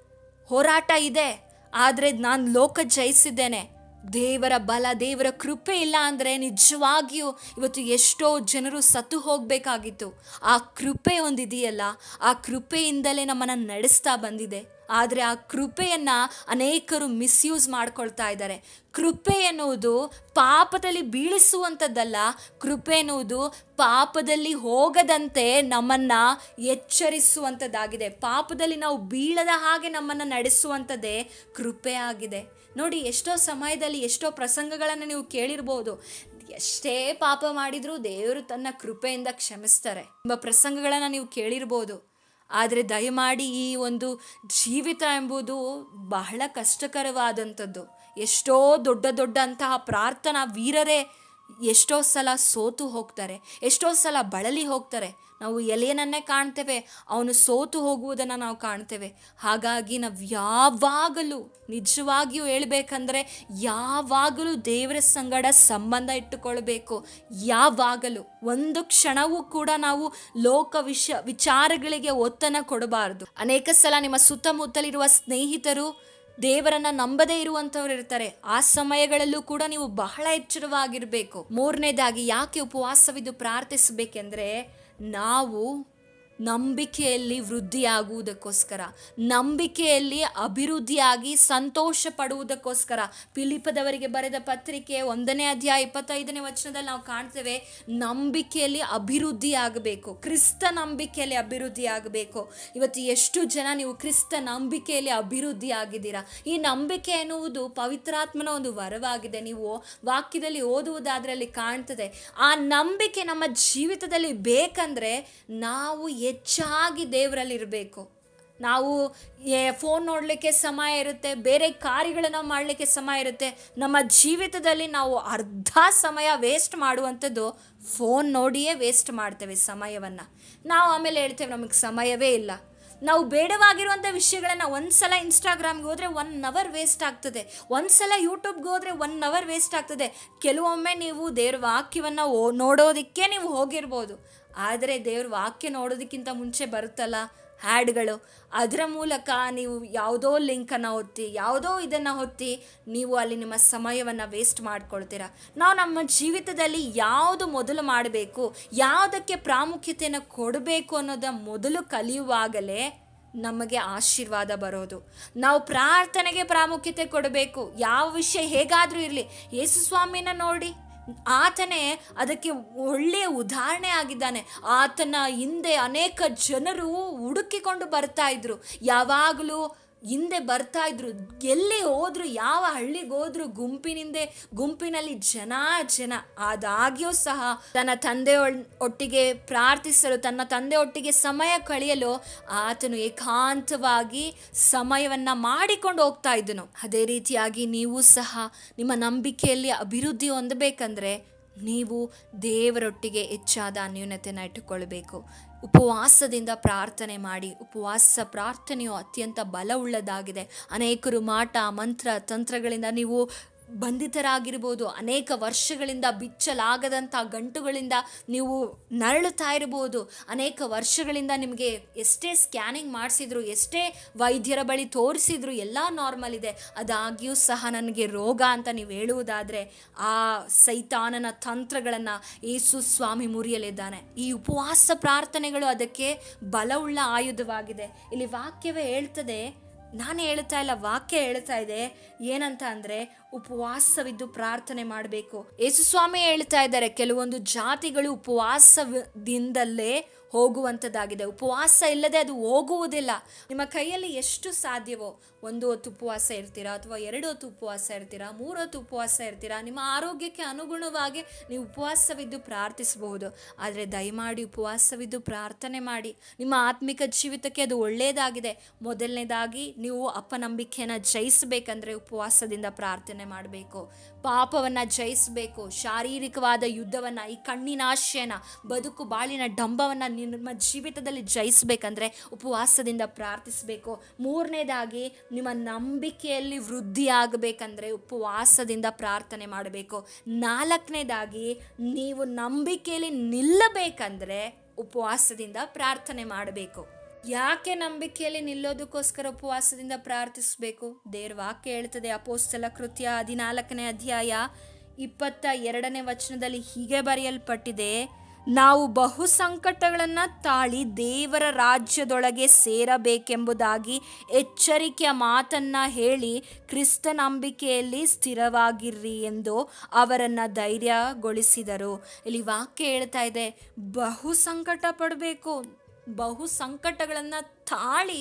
ಹೋರಾಟ ಇದೆ. ಆದರೆ ನಾನು ಲೋಕ ಜಯಿಸಿದ್ದೇನೆ. ದೇವರ ಬಲ, ದೇವರ ಕೃಪೆ ಇಲ್ಲ ಅಂದರೆ ನಿಜವಾಗಿಯೂ ಇವತ್ತು ಎಷ್ಟೋ ಜನರು ಸತ್ತು ಹೋಗಬೇಕಾಗಿತ್ತು. ಆ ಕೃಪೆ ಒಂದಿದೆಯಲ್ಲ, ಆ ಕೃಪೆಯಿಂದಲೇ ನಮ್ಮನ್ನು ನಡೆಸ್ತಾ ಬಂದಿದೆ. ಆದರೆ ಆ ಕೃಪೆಯನ್ನು ಅನೇಕರು ಮಿಸ್ಯೂಸ್ ಮಾಡ್ಕೊಳ್ತಾ ಇದ್ದಾರೆ. ಕೃಪೆ ಎನ್ನುವುದು ಪಾಪದಲ್ಲಿ ಬೀಳಿಸುವಂಥದ್ದಲ್ಲ, ಕೃಪೆ ಎನ್ನುವುದು ಪಾಪದಲ್ಲಿ ಹೋಗದಂತೆ ನಮ್ಮನ್ನು ಎಚ್ಚರಿಸುವಂಥದ್ದಾಗಿದೆ. ಪಾಪದಲ್ಲಿ ನಾವು ಬೀಳದ ಹಾಗೆ ನಮ್ಮನ್ನು ನಡೆಸುವಂಥದ್ದೇ ಕೃಪೆ ಆಗಿದೆ. ನೋಡಿ, ಎಷ್ಟೋ ಸಮಯದಲ್ಲಿ ಎಷ್ಟೋ ಪ್ರಸಂಗಗಳನ್ನು ನೀವು ಕೇಳಿರ್ಬೋದು. ಎಷ್ಟೇ ಪಾಪ ಮಾಡಿದರೂ ದೇವರು ತನ್ನ ಕೃಪೆಯಿಂದ ಕ್ಷಮಿಸ್ತಾರೆ ಎಂಬ ಪ್ರಸಂಗಗಳನ್ನು ನೀವು ಕೇಳಿರ್ಬೋದು. ಆದರೆ ದಯಮಾಡಿ ಈ ಒಂದು ಜೀವಿತ ಎಂಬುದು ಬಹಳ ಕಷ್ಟಕರವಾದಂಥದ್ದು. ಎಷ್ಟೋ ದೊಡ್ಡ ದೊಡ್ಡ ಅಂತಹ ಪ್ರಾರ್ಥನಾ ವೀರರೇ ಎಷ್ಟೋ ಸಲ ಸೋತು ಹೋಗ್ತಾರೆ, ಎಷ್ಟೋ ಸಲ ಬಳಲಿ ಹೋಗ್ತಾರೆ. ನಾವು ಎಲೆಯನ್ನೇ ಕಾಣ್ತೇವೆ, ಅವನು ಸೋತು ಹೋಗುವುದನ್ನು ನಾವು ಕಾಣ್ತೇವೆ. ಹಾಗಾಗಿ ನಾವು ಯಾವಾಗಲೂ ನಿಜವಾಗಿಯೂ ಹೇಳಬೇಕಂದ್ರೆ ಯಾವಾಗಲೂ ದೇವರ ಸಂಗಡ ಸಂಬಂಧ ಇಟ್ಟುಕೊಳ್ಬೇಕು. ಯಾವಾಗಲೂ, ಒಂದು ಕ್ಷಣವೂ ಕೂಡ ನಾವು ಲೋಕ ವಿಷ, ವಿಚಾರಗಳಿಗೆ ಒತ್ತನ್ನು ಕೊಡಬಾರದು. ಅನೇಕ ಸಲ ನಿಮ್ಮ ಸುತ್ತಮುತ್ತಲಿರುವ ಸ್ನೇಹಿತರು ದೇವರನ್ನ ನಂಬದೇ ಇರುವಂಥವ್ರು ಇರ್ತಾರೆ. ಆ ಸಮಯಗಳಲ್ಲೂ ಕೂಡ ನೀವು ಬಹಳ ಎಚ್ಚರವಾಗಿರಬೇಕು. ಮೂರನೇದಾಗಿ ಯಾಕೆ ಉಪವಾಸವಿದ್ದು ಪ್ರಾರ್ಥಿಸಬೇಕೆಂದ್ರೆ, ನಾವು ನಂಬಿಕೆಯಲ್ಲಿ ವೃದ್ಧಿಯಾಗುವುದಕ್ಕೋಸ್ಕರ, ನಂಬಿಕೆಯಲ್ಲಿ ಅಭಿವೃದ್ಧಿಯಾಗಿ ಸಂತೋಷ ಪಡುವುದಕ್ಕೋಸ್ಕರ ಪಿಲಿಪದವರಿಗೆ ಬರೆದ ಪತ್ರಿಕೆ ಒಂದನೇ ಅಧ್ಯಾಯ ಇಪ್ಪತ್ತೈದನೇ ವಚನದಲ್ಲಿ ನಾವು ಕಾಣ್ತೇವೆ, ನಂಬಿಕೆಯಲ್ಲಿ ಅಭಿವೃದ್ಧಿ ಆಗಬೇಕು ಕ್ರಿಸ್ತ ನಂಬಿಕೆಯಲ್ಲಿ ಅಭಿವೃದ್ಧಿ ಆಗಬೇಕು ಇವತ್ತು ಎಷ್ಟು ಜನ ನೀವು ಕ್ರಿಸ್ತ ನಂಬಿಕೆಯಲ್ಲಿ ಅಭಿವೃದ್ಧಿ ಆಗಿದ್ದೀರಾ ಈ ನಂಬಿಕೆ ಎನ್ನುವುದು ಪವಿತ್ರಾತ್ಮನ ಒಂದು ವರವಾಗಿದೆ. ನೀವು ವಾಕ್ಯದಲ್ಲಿ ಓದುವುದಾದ್ರಲ್ಲಿ ಕಾಣ್ತದೆ, ಆ ನಂಬಿಕೆ ನಮ್ಮ ಜೀವಿತದಲ್ಲಿ ಬೇಕಂದ್ರೆ ನಾವು ಹೆಚ್ಚಾಗಿ ದೇವರಲ್ಲಿರಬೇಕು. ನಾವು ಫೋನ್ ನೋಡಲಿಕ್ಕೆ ಸಮಯ ಇರುತ್ತೆ, ಬೇರೆ ಕಾರ್ಯಗಳನ್ನು ಮಾಡಲಿಕ್ಕೆ ಸಮಯ ಇರುತ್ತೆ. ನಮ್ಮ ಜೀವಿತದಲ್ಲಿ ನಾವು ಅರ್ಧ ಸಮಯ ವೇಸ್ಟ್ ಮಾಡುವಂಥದ್ದು ಫೋನ್ ನೋಡಿಯೇ ವೇಸ್ಟ್ ಮಾಡ್ತೇವೆ ಸಮಯವನ್ನು. ನಾವು ಆಮೇಲೆ ಹೇಳ್ತೇವೆ ನಮಗೆ ಸಮಯವೇ ಇಲ್ಲ. ನಾವು ಬೇಡವಾಗಿರುವಂಥ ವಿಷಯಗಳನ್ನು ಒಂದು ಸಲ ಇನ್ಸ್ಟಾಗ್ರಾಮ್ಗೆ ಹೋದರೆ ಒನ್ ಅವರ್ ವೇಸ್ಟ್ ಆಗ್ತದೆ. ಒಂದು ಸಲ ಯೂಟ್ಯೂಬ್ಗೆ ಹೋದರೆ ಒನ್ ಅವರ್ ವೇಸ್ಟ್ ಆಗ್ತದೆ. ಕೆಲವೊಮ್ಮೆ ನೀವು ದೇವ್ರ ವಾಕ್ಯವನ್ನು ನೋಡೋದಕ್ಕೆ ನೀವು ಹೋಗಿರ್ಬೋದು. ಆದರೆ ದೇವ್ರ ವಾಕ್ಯ ನೋಡೋದಕ್ಕಿಂತ ಮುಂಚೆ ಬರುತ್ತಲ್ಲ ಹ್ಯಾಡ್ಗಳು. ಅದರ ಮೂಲಕ ನೀವು ಯಾವುದೋ ಲಿಂಕನ್ನು ಒತ್ತಿ, ಯಾವುದೋ ಇದನ್ನು ಹೊತ್ತಿ ನೀವು ಅಲ್ಲಿ ನಿಮ್ಮ ಸಮಯವನ್ನು ವೇಸ್ಟ್ ಮಾಡ್ಕೊಳ್ತೀರ. ನಾವು ನಮ್ಮ ಜೀವಿತದಲ್ಲಿ ಯಾವುದು ಮೊದಲು ಮಾಡಬೇಕು, ಯಾವುದಕ್ಕೆ ಪ್ರಾಮುಖ್ಯತೆಯನ್ನು ಕೊಡಬೇಕು ಅನ್ನೋದ ಮೊದಲು ಕಲಿಯುವಾಗಲೇ ನಮಗೆ ಆಶೀರ್ವಾದ ಬರೋದು. ನಾವು ಪ್ರಾರ್ಥನೆಗೆ ಪ್ರಾಮುಖ್ಯತೆ ಕೊಡಬೇಕು. ಯಾವ ವಿಷಯ ಹೇಗಾದರೂ ಇರಲಿ. ಯೇಸು ಸ್ವಾಮಿನ ನೋಡಿ. ಆತನೇ ಅದಕ್ಕೆ ಒಳ್ಳೆಯ ಉದಾಹರಣೆ ಆಗಿದ್ದಾನೆ. ಆತನ ಹಿಂದೆ ಅನೇಕ ಜನರು ಹುಡುಕಿಕೊಂಡು ಬರ್ತಾ ಇದ್ರು. ಯಾವಾಗಲೂ ಹಿಂದೆ ಬರ್ತಾ ಇದ್ರು, ಎಲ್ಲಿ ಹೋದ್ರು, ಯಾವ ಹಳ್ಳಿಗೆ ಹೋದ್ರು ಗುಂಪಿನಿಂದೆ, ಗುಂಪಿನಲ್ಲಿ ಜನ ಜನ. ಆದಾಗ್ಯೂ ಸಹ ತನ್ನ ತಂದೆ ಒಟ್ಟಿಗೆ ಪ್ರಾರ್ಥಿಸಲು, ತನ್ನ ತಂದೆ ಒಟ್ಟಿಗೆ ಸಮಯ ಕಳೆಯಲು ಆತನು ಏಕಾಂತವಾಗಿ ಸಮಯವನ್ನ ಮಾಡಿಕೊಂಡು ಹೋಗ್ತಾ ಇದ್ದನು. ಅದೇ ರೀತಿಯಾಗಿ ನೀವು ಸಹ ನಿಮ್ಮ ನಂಬಿಕೆಯಲ್ಲಿ ಅಭಿವೃದ್ಧಿ ಹೊಂದಬೇಕಂದ್ರೆ ನೀವು ದೇವರೊಟ್ಟಿಗೆ ಹೆಚ್ಚಾದ ಅನ್ಯೂನ್ಯತೆಯನ್ನು ಇಟ್ಟುಕೊಳ್ಬೇಕು. ಉಪವಾಸದಿಂದ ಪ್ರಾರ್ಥನೆ ಮಾಡಿ. ಉಪವಾಸ ಪ್ರಾರ್ಥನೆಯು ಅತ್ಯಂತ ಬಲವುಳ್ಳದಾಗಿದೆ. ಅನೇಕರು ಮಾಟ, ಮಂತ್ರ, ತಂತ್ರಗಳಿಂದ ನೀವು ಬಂಧಿತರಾಗಿರ್ಬೋದು, ಅನೇಕ ವರ್ಷಗಳಿಂದ ಬಿಚ್ಚಲಾಗದಂಥ ಗಂಟುಗಳಿಂದ ನೀವು ನರಳುತ್ತಾ ಇರ್ಬೋದು, ಅನೇಕ ವರ್ಷಗಳಿಂದ ನಿಮಗೆ ಎಷ್ಟೇ ಸ್ಕ್ಯಾನಿಂಗ್ ಮಾಡಿಸಿದ್ರು, ಎಷ್ಟೇ ವೈದ್ಯರ ಬಳಿ ತೋರಿಸಿದ್ರು, ಎಲ್ಲ ನಾರ್ಮಲ್ ಇದೆ. ಅದಾಗಿಯೂ ಸಹ ನನಗೆ ರೋಗ ಅಂತ ನೀವು ಹೇಳುವುದಾದರೆ, ಆ ಸೈತಾನನ ತಂತ್ರಗಳನ್ನು ಯೇಸು ಸ್ವಾಮಿ ಮುರಿಯಲಿದ್ದಾನೆ. ಈ ಉಪವಾಸ ಪ್ರಾರ್ಥನೆಗಳು ಅದಕ್ಕೆ ಬಲವುಳ್ಳ ಆಯುಧವಾಗಿದೆ. ಇಲ್ಲಿ ವಾಕ್ಯವೇ ಹೇಳ್ತದೆ ನಾನು ಹೇಳ್ತಾ ಇಲ್ಲ, ವಾಕ್ಯ ಹೇಳ್ತಾ ಇದೆ. ಏನಂತ ಅಂದರೆ, ಉಪವಾಸವಿದ್ದು ಪ್ರಾರ್ಥನೆ ಮಾಡಬೇಕು. ಯೇಸುಸ್ವಾಮಿ ಹೇಳ್ತಾ ಇದ್ದಾರೆ, ಕೆಲವೊಂದು ಜಾತಿಗಳು ಉಪವಾಸದಿಂದಲೇ ಹೋಗುವಂಥದ್ದಾಗಿದೆ ಉಪವಾಸ ಇಲ್ಲದೆ ಅದು ಹೋಗುವುದಿಲ್ಲ. ನಿಮ್ಮ ಕೈಯಲ್ಲಿ ಎಷ್ಟು ಸಾಧ್ಯವೋ, ಒಂದು ಹೊತ್ತು ಉಪವಾಸ ಇರ್ತೀರಾ, ಅಥವಾ ಎರಡು ಹೊತ್ತು ಉಪವಾಸ ಇರ್ತೀರಾ, ಮೂರು ಹೊತ್ತು ಉಪವಾಸ ಇರ್ತೀರಾ, ನಿಮ್ಮ ಆರೋಗ್ಯಕ್ಕೆ ಅನುಗುಣವಾಗಿ ನೀವು ಉಪವಾಸವಿದ್ದು ಪ್ರಾರ್ಥಿಸಬಹುದು. ಆದರೆ ದಯಮಾಡಿ ಉಪವಾಸವಿದ್ದು ಪ್ರಾರ್ಥನೆ ಮಾಡಿ. ನಿಮ್ಮ ಆತ್ಮಿಕ ಜೀವಿತಕ್ಕೆ ಅದು ಒಳ್ಳೆಯದಾಗಿದೆ. ಮೊದಲನೇದಾಗಿ ನೀವು ಅಪನಂಬಿಕೆಯನ್ನು ಜಯಿಸಬೇಕಂದ್ರೆ ಉಪವಾಸದಿಂದ ಪ್ರಾರ್ಥನೆ ಮಾಡಬೇಕು. ಪಾಪವನ್ನು ಜಯಿಸಬೇಕು. ಶಾರೀರಿಕವಾದ ಯುದ್ಧವನ್ನು, ಈ ಕಣ್ಣಿನ ಆಶಯನ, ಬದುಕು ಬಾಳಿನ ಡಂಬವನ್ನು ನಿಮ್ಮ ಜೀವಿತದಲ್ಲಿ ಜಯಿಸಬೇಕಂದ್ರೆ ಉಪವಾಸದಿಂದ ಪ್ರಾರ್ಥಿಸಬೇಕು. ಮೂರನೇದಾಗಿ ನಿಮ್ಮ ನಂಬಿಕೆಯಲ್ಲಿ ವೃದ್ಧಿ ಆಗಬೇಕಂದ್ರೆ ಉಪವಾಸದಿಂದ ಪ್ರಾರ್ಥನೆ ಮಾಡಬೇಕು. ನಾಲ್ಕನೇದಾಗಿ ನೀವು ನಂಬಿಕೆಯಲ್ಲಿ ನಿಲ್ಲಬೇಕಂದ್ರೆ ಉಪವಾಸದಿಂದ ಪ್ರಾರ್ಥನೆ ಮಾಡಬೇಕು. ಯಾಕೆ ನಂಬಿಕೆಯಲ್ಲಿ ನಿಲ್ಲೋದಕ್ಕೋಸ್ಕರ ಉಪವಾಸದಿಂದ ಪ್ರಾರ್ಥಿಸಬೇಕು? ದೇವ್ರ ವಾಕ್ಯ ಹೇಳ್ತದೆ, ಅಪೋಸ್ತಲ ಕೃತ್ಯ ಹದಿನಾಲ್ಕನೇ ಅಧ್ಯಾಯ ಇಪ್ಪತ್ತ ಎರಡನೇ ವಚನದಲ್ಲಿ ಹೀಗೆ ಬರೆಯಲ್ಪಟ್ಟಿದೆ ನಾವು ಬಹು ಸಂಕಟಗಳನ್ನು ತಾಳಿ ದೇವರ ರಾಜ್ಯದೊಳಗೆ ಸೇರಬೇಕೆಂಬುದಾಗಿ ಎಚ್ಚರಿಕೆಯ ಮಾತನ್ನ ಹೇಳಿ ಕ್ರಿಸ್ತ ನಂಬಿಕೆಯಲ್ಲಿ ಸ್ಥಿರವಾಗಿರ್ರಿ ಎಂದು ಅವರನ್ನು ಧೈರ್ಯಗೊಳಿಸಿದರು. ಇಲ್ಲಿ ವಾಕ್ಯ ಹೇಳ್ತಾ ಇದೆ, ಬಹು ಸಂಕಟ ಪಡಬೇಕು ಬಹು ಸಂಕಟಗಳನ್ನು ತಾಳಿ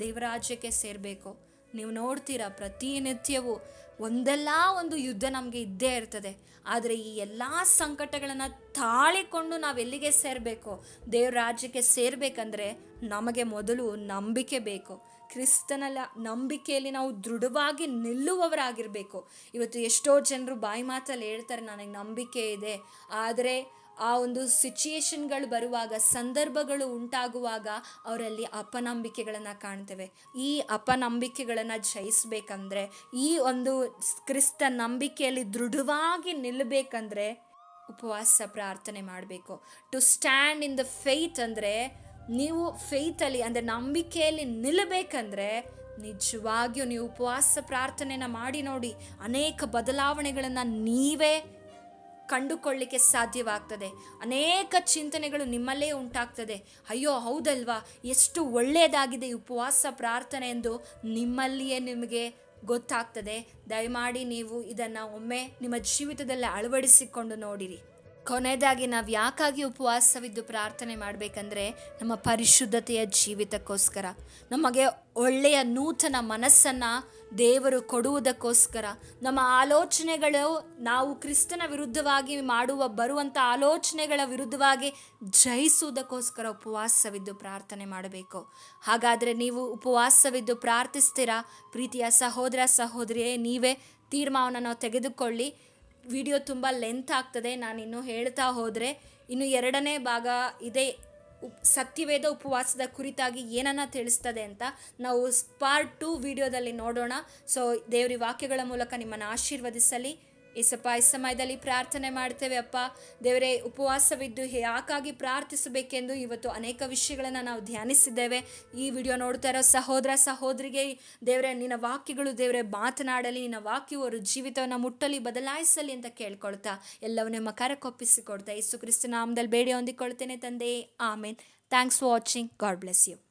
ದೇವರಾಜ್ಯಕ್ಕೆ ಸೇರಬೇಕು. ನೀವು ನೋಡ್ತೀರಾ ಪ್ರತಿನಿತ್ಯವೂ ಒಂದಲ್ಲ ಒಂದು ಯುದ್ಧ ನಮಗೆ ಇದ್ದೇ ಇರ್ತದೆ. ಆದರೆ ಈ ಎಲ್ಲ ಸಂಕಟಗಳನ್ನು ತಾಳಿಕೊಂಡು ನಾವು ಎಲ್ಲಿಗೆ ಸೇರಬೇಕು? ದೇವ್ರ ರಾಜ್ಯಕ್ಕೆ ಸೇರಬೇಕಂದ್ರೆ ನಮಗೆ ಮೊದಲು ನಂಬಿಕೆ ಬೇಕು. ಕ್ರಿಸ್ತನಲ್ಲ, ನಂಬಿಕೆಯಲ್ಲಿ ನಾವು ದೃಢವಾಗಿ ನಿಲ್ಲುವವರಾಗಿರಬೇಕು. ಇವತ್ತು ಎಷ್ಟೋ ಜನರು ಬಾಯಿ ಮಾತಲ್ಲಿ ಹೇಳ್ತಾರೆ, ನನಗೆ ನಂಬಿಕೆ ಇದೆ. ಆದರೆ ಆ ಒಂದು ಸಿಚುಯೇಷನ್ಗಳು ಬರುವಾಗ, ಸಂದರ್ಭಗಳು ಉಂಟಾಗುವಾಗ ಅವರಲ್ಲಿ ಅಪನಂಬಿಕೆಗಳನ್ನು ಕಾಣ್ತೇವೆ. ಈ ಅಪನಂಬಿಕೆಗಳನ್ನು ಜಯಿಸಬೇಕಂದ್ರೆ, ಈ ಒಂದು ಕ್ರಿಸ್ತ ನಂಬಿಕೆಯಲ್ಲಿ ದೃಢವಾಗಿ ನಿಲ್ಲಬೇಕಂದ್ರೆ ಉಪವಾಸ, ಪ್ರಾರ್ಥನೆ ಮಾಡಬೇಕು. To stand in the faith ಅಂದರೆ, ನೀವು ಫೇತಲ್ಲಿ ಅಂದರೆ ನಂಬಿಕೆಯಲ್ಲಿ ನಿಲ್ಲಬೇಕಂದ್ರೆ ನಿಜವಾಗಿಯೂ ನೀವು ಉಪವಾಸ ಪ್ರಾರ್ಥನೆನ ಮಾಡಿ ನೋಡಿ, ಅನೇಕ ಬದಲಾವಣೆಗಳನ್ನು ನೀವೇ ಕಂಡುಕೊಳ್ಳಿಕ್ಕೆ ಸಾಧ್ಯವಾಗ್ತದೆ. ಅನೇಕ ಚಿಂತನೆಗಳು ನಿಮ್ಮಲ್ಲೇ ಉಂಟಾಗ್ತದೆ. ಅಯ್ಯೋ, ಹೌದಲ್ವಾ? ಎಷ್ಟು ಒಳ್ಳೆಯದಾಗಿದೆ ಉಪವಾಸ ಪ್ರಾರ್ಥನೆ ಎಂದು ನಿಮ್ಮಲ್ಲಿಯೇ ನಿಮಗೆ ಗೊತ್ತಾಗ್ತದೆ. ದಯಮಾಡಿ ನೀವು ಇದನ್ನು ಒಮ್ಮೆ ನಿಮ್ಮ ಜೀವಿತದಲ್ಲಿ ಅಳವಡಿಸಿಕೊಂಡು ನೋಡಿರಿ. ಕೊನೆಯದಾಗಿ ನಾವು ಯಾಕಾಗಿ ಉಪವಾಸವಿದ್ದು ಪ್ರಾರ್ಥನೆ ಮಾಡಬೇಕಂದ್ರೆ ನಮ್ಮ ಪರಿಶುದ್ಧತೆಯ ಜೀವಿತಕ್ಕೋಸ್ಕರ. ನಮಗೆ ಒಳ್ಳೆಯ ನೂತನ ಮನಸ್ಸನ್ನು ದೇವರು ಕೊಡುವುದಕ್ಕೋಸ್ಕರ ನಮ್ಮ ಆಲೋಚನೆಗಳು ನಾವು ಕ್ರಿಸ್ತನ ವಿರುದ್ಧವಾಗಿ ಮಾಡುವ ಬರುವಂಥ ಆಲೋಚನೆಗಳ ವಿರುದ್ಧವಾಗಿ ಜಯಿಸುವುದಕ್ಕೋಸ್ಕರ ಉಪವಾಸವಿದ್ದು ಪ್ರಾರ್ಥನೆ ಮಾಡಬೇಕು. ಹಾಗಾದರೆ ನೀವು ಉಪವಾಸವಿದ್ದು ಪ್ರಾರ್ಥಿಸ್ತೀರಾ? ಪ್ರೀತಿಯ ಸಹೋದರ, ಸಹೋದರಿಯೇ, ನೀವೇ ತೀರ್ಮಾನವನ್ನು ತೆಗೆದುಕೊಳ್ಳಿ. ವಿಡಿಯೋ ತುಂಬ ಲೆಂತ್ ಆಗ್ತದೆ. ನಾನು ಇನ್ನೂ ಹೇಳ್ತಾ ಹೋದರೆ ಇನ್ನು ಎರಡನೇ ಭಾಗ ಇದೆ. ಸತ್ಯವೇದ ಉಪವಾಸದ ಕುರಿತಾಗಿ ಏನನ್ನ ತಿಳಿಸ್ತದೆ ಅಂತ ನಾವು ಪಾರ್ಟ್ ಟು ವಿಡಿಯೋದಲ್ಲಿ ನೋಡೋಣ. ಸೊ ದೇವ್ರಿ ವಾಕ್ಯಗಳ ಮೂಲಕ ನಿಮ್ಮನ್ನು ಆಶೀರ್ವದಿಸಲಿ. ಏಸಪ್ಪ ಈ ಸಮಯದಲ್ಲಿ ಪ್ರಾರ್ಥನೆ ಮಾಡ್ತೇವೆ ಅಪ್ಪ. ದೇವರೇ, ಉಪವಾಸವಿದ್ದು ಯಾಕಾಗಿ ಪ್ರಾರ್ಥಿಸಬೇಕೆಂದು ಇವತ್ತು ಅನೇಕ ವಿಷಯಗಳನ್ನು ನಾವು ಧ್ಯಾನಿಸಿದ್ದೇವೆ. ಈ ವಿಡಿಯೋ ನೋಡ್ತಾ ಇರೋ ಸಹೋದರ, ಸಹೋದರಿಗೆ ದೇವರೇ, ನಿನ್ನ ವಾಕ್ಯಗಳು ದೇವರೇ, ಮಾತನಾಡಲಿ, ನಿನ್ನ ವಾಕ್ಯವು ಜೀವಿತವನ್ನು ಮುಟ್ಟಲಿ, ಬದಲಾಯಿಸಲಿ ಅಂತ ಕೇಳ್ಕೊಳ್ತಾ ಎಲ್ಲವನ್ನೇ ನಿಮ್ಮ ಕರಕೊಪ್ಪಿಸಿಕೊಡ್ತಾ ಯೇಸು ಕ್ರಿಸ್ತ ನಾಮದಲ್ಲಿ ಬೇಡಿ ಹೊಂದಿಕೊಳ್ತೇನೆ ತಂದೆ. ಆಮೇನ್. Thanks for watching God bless you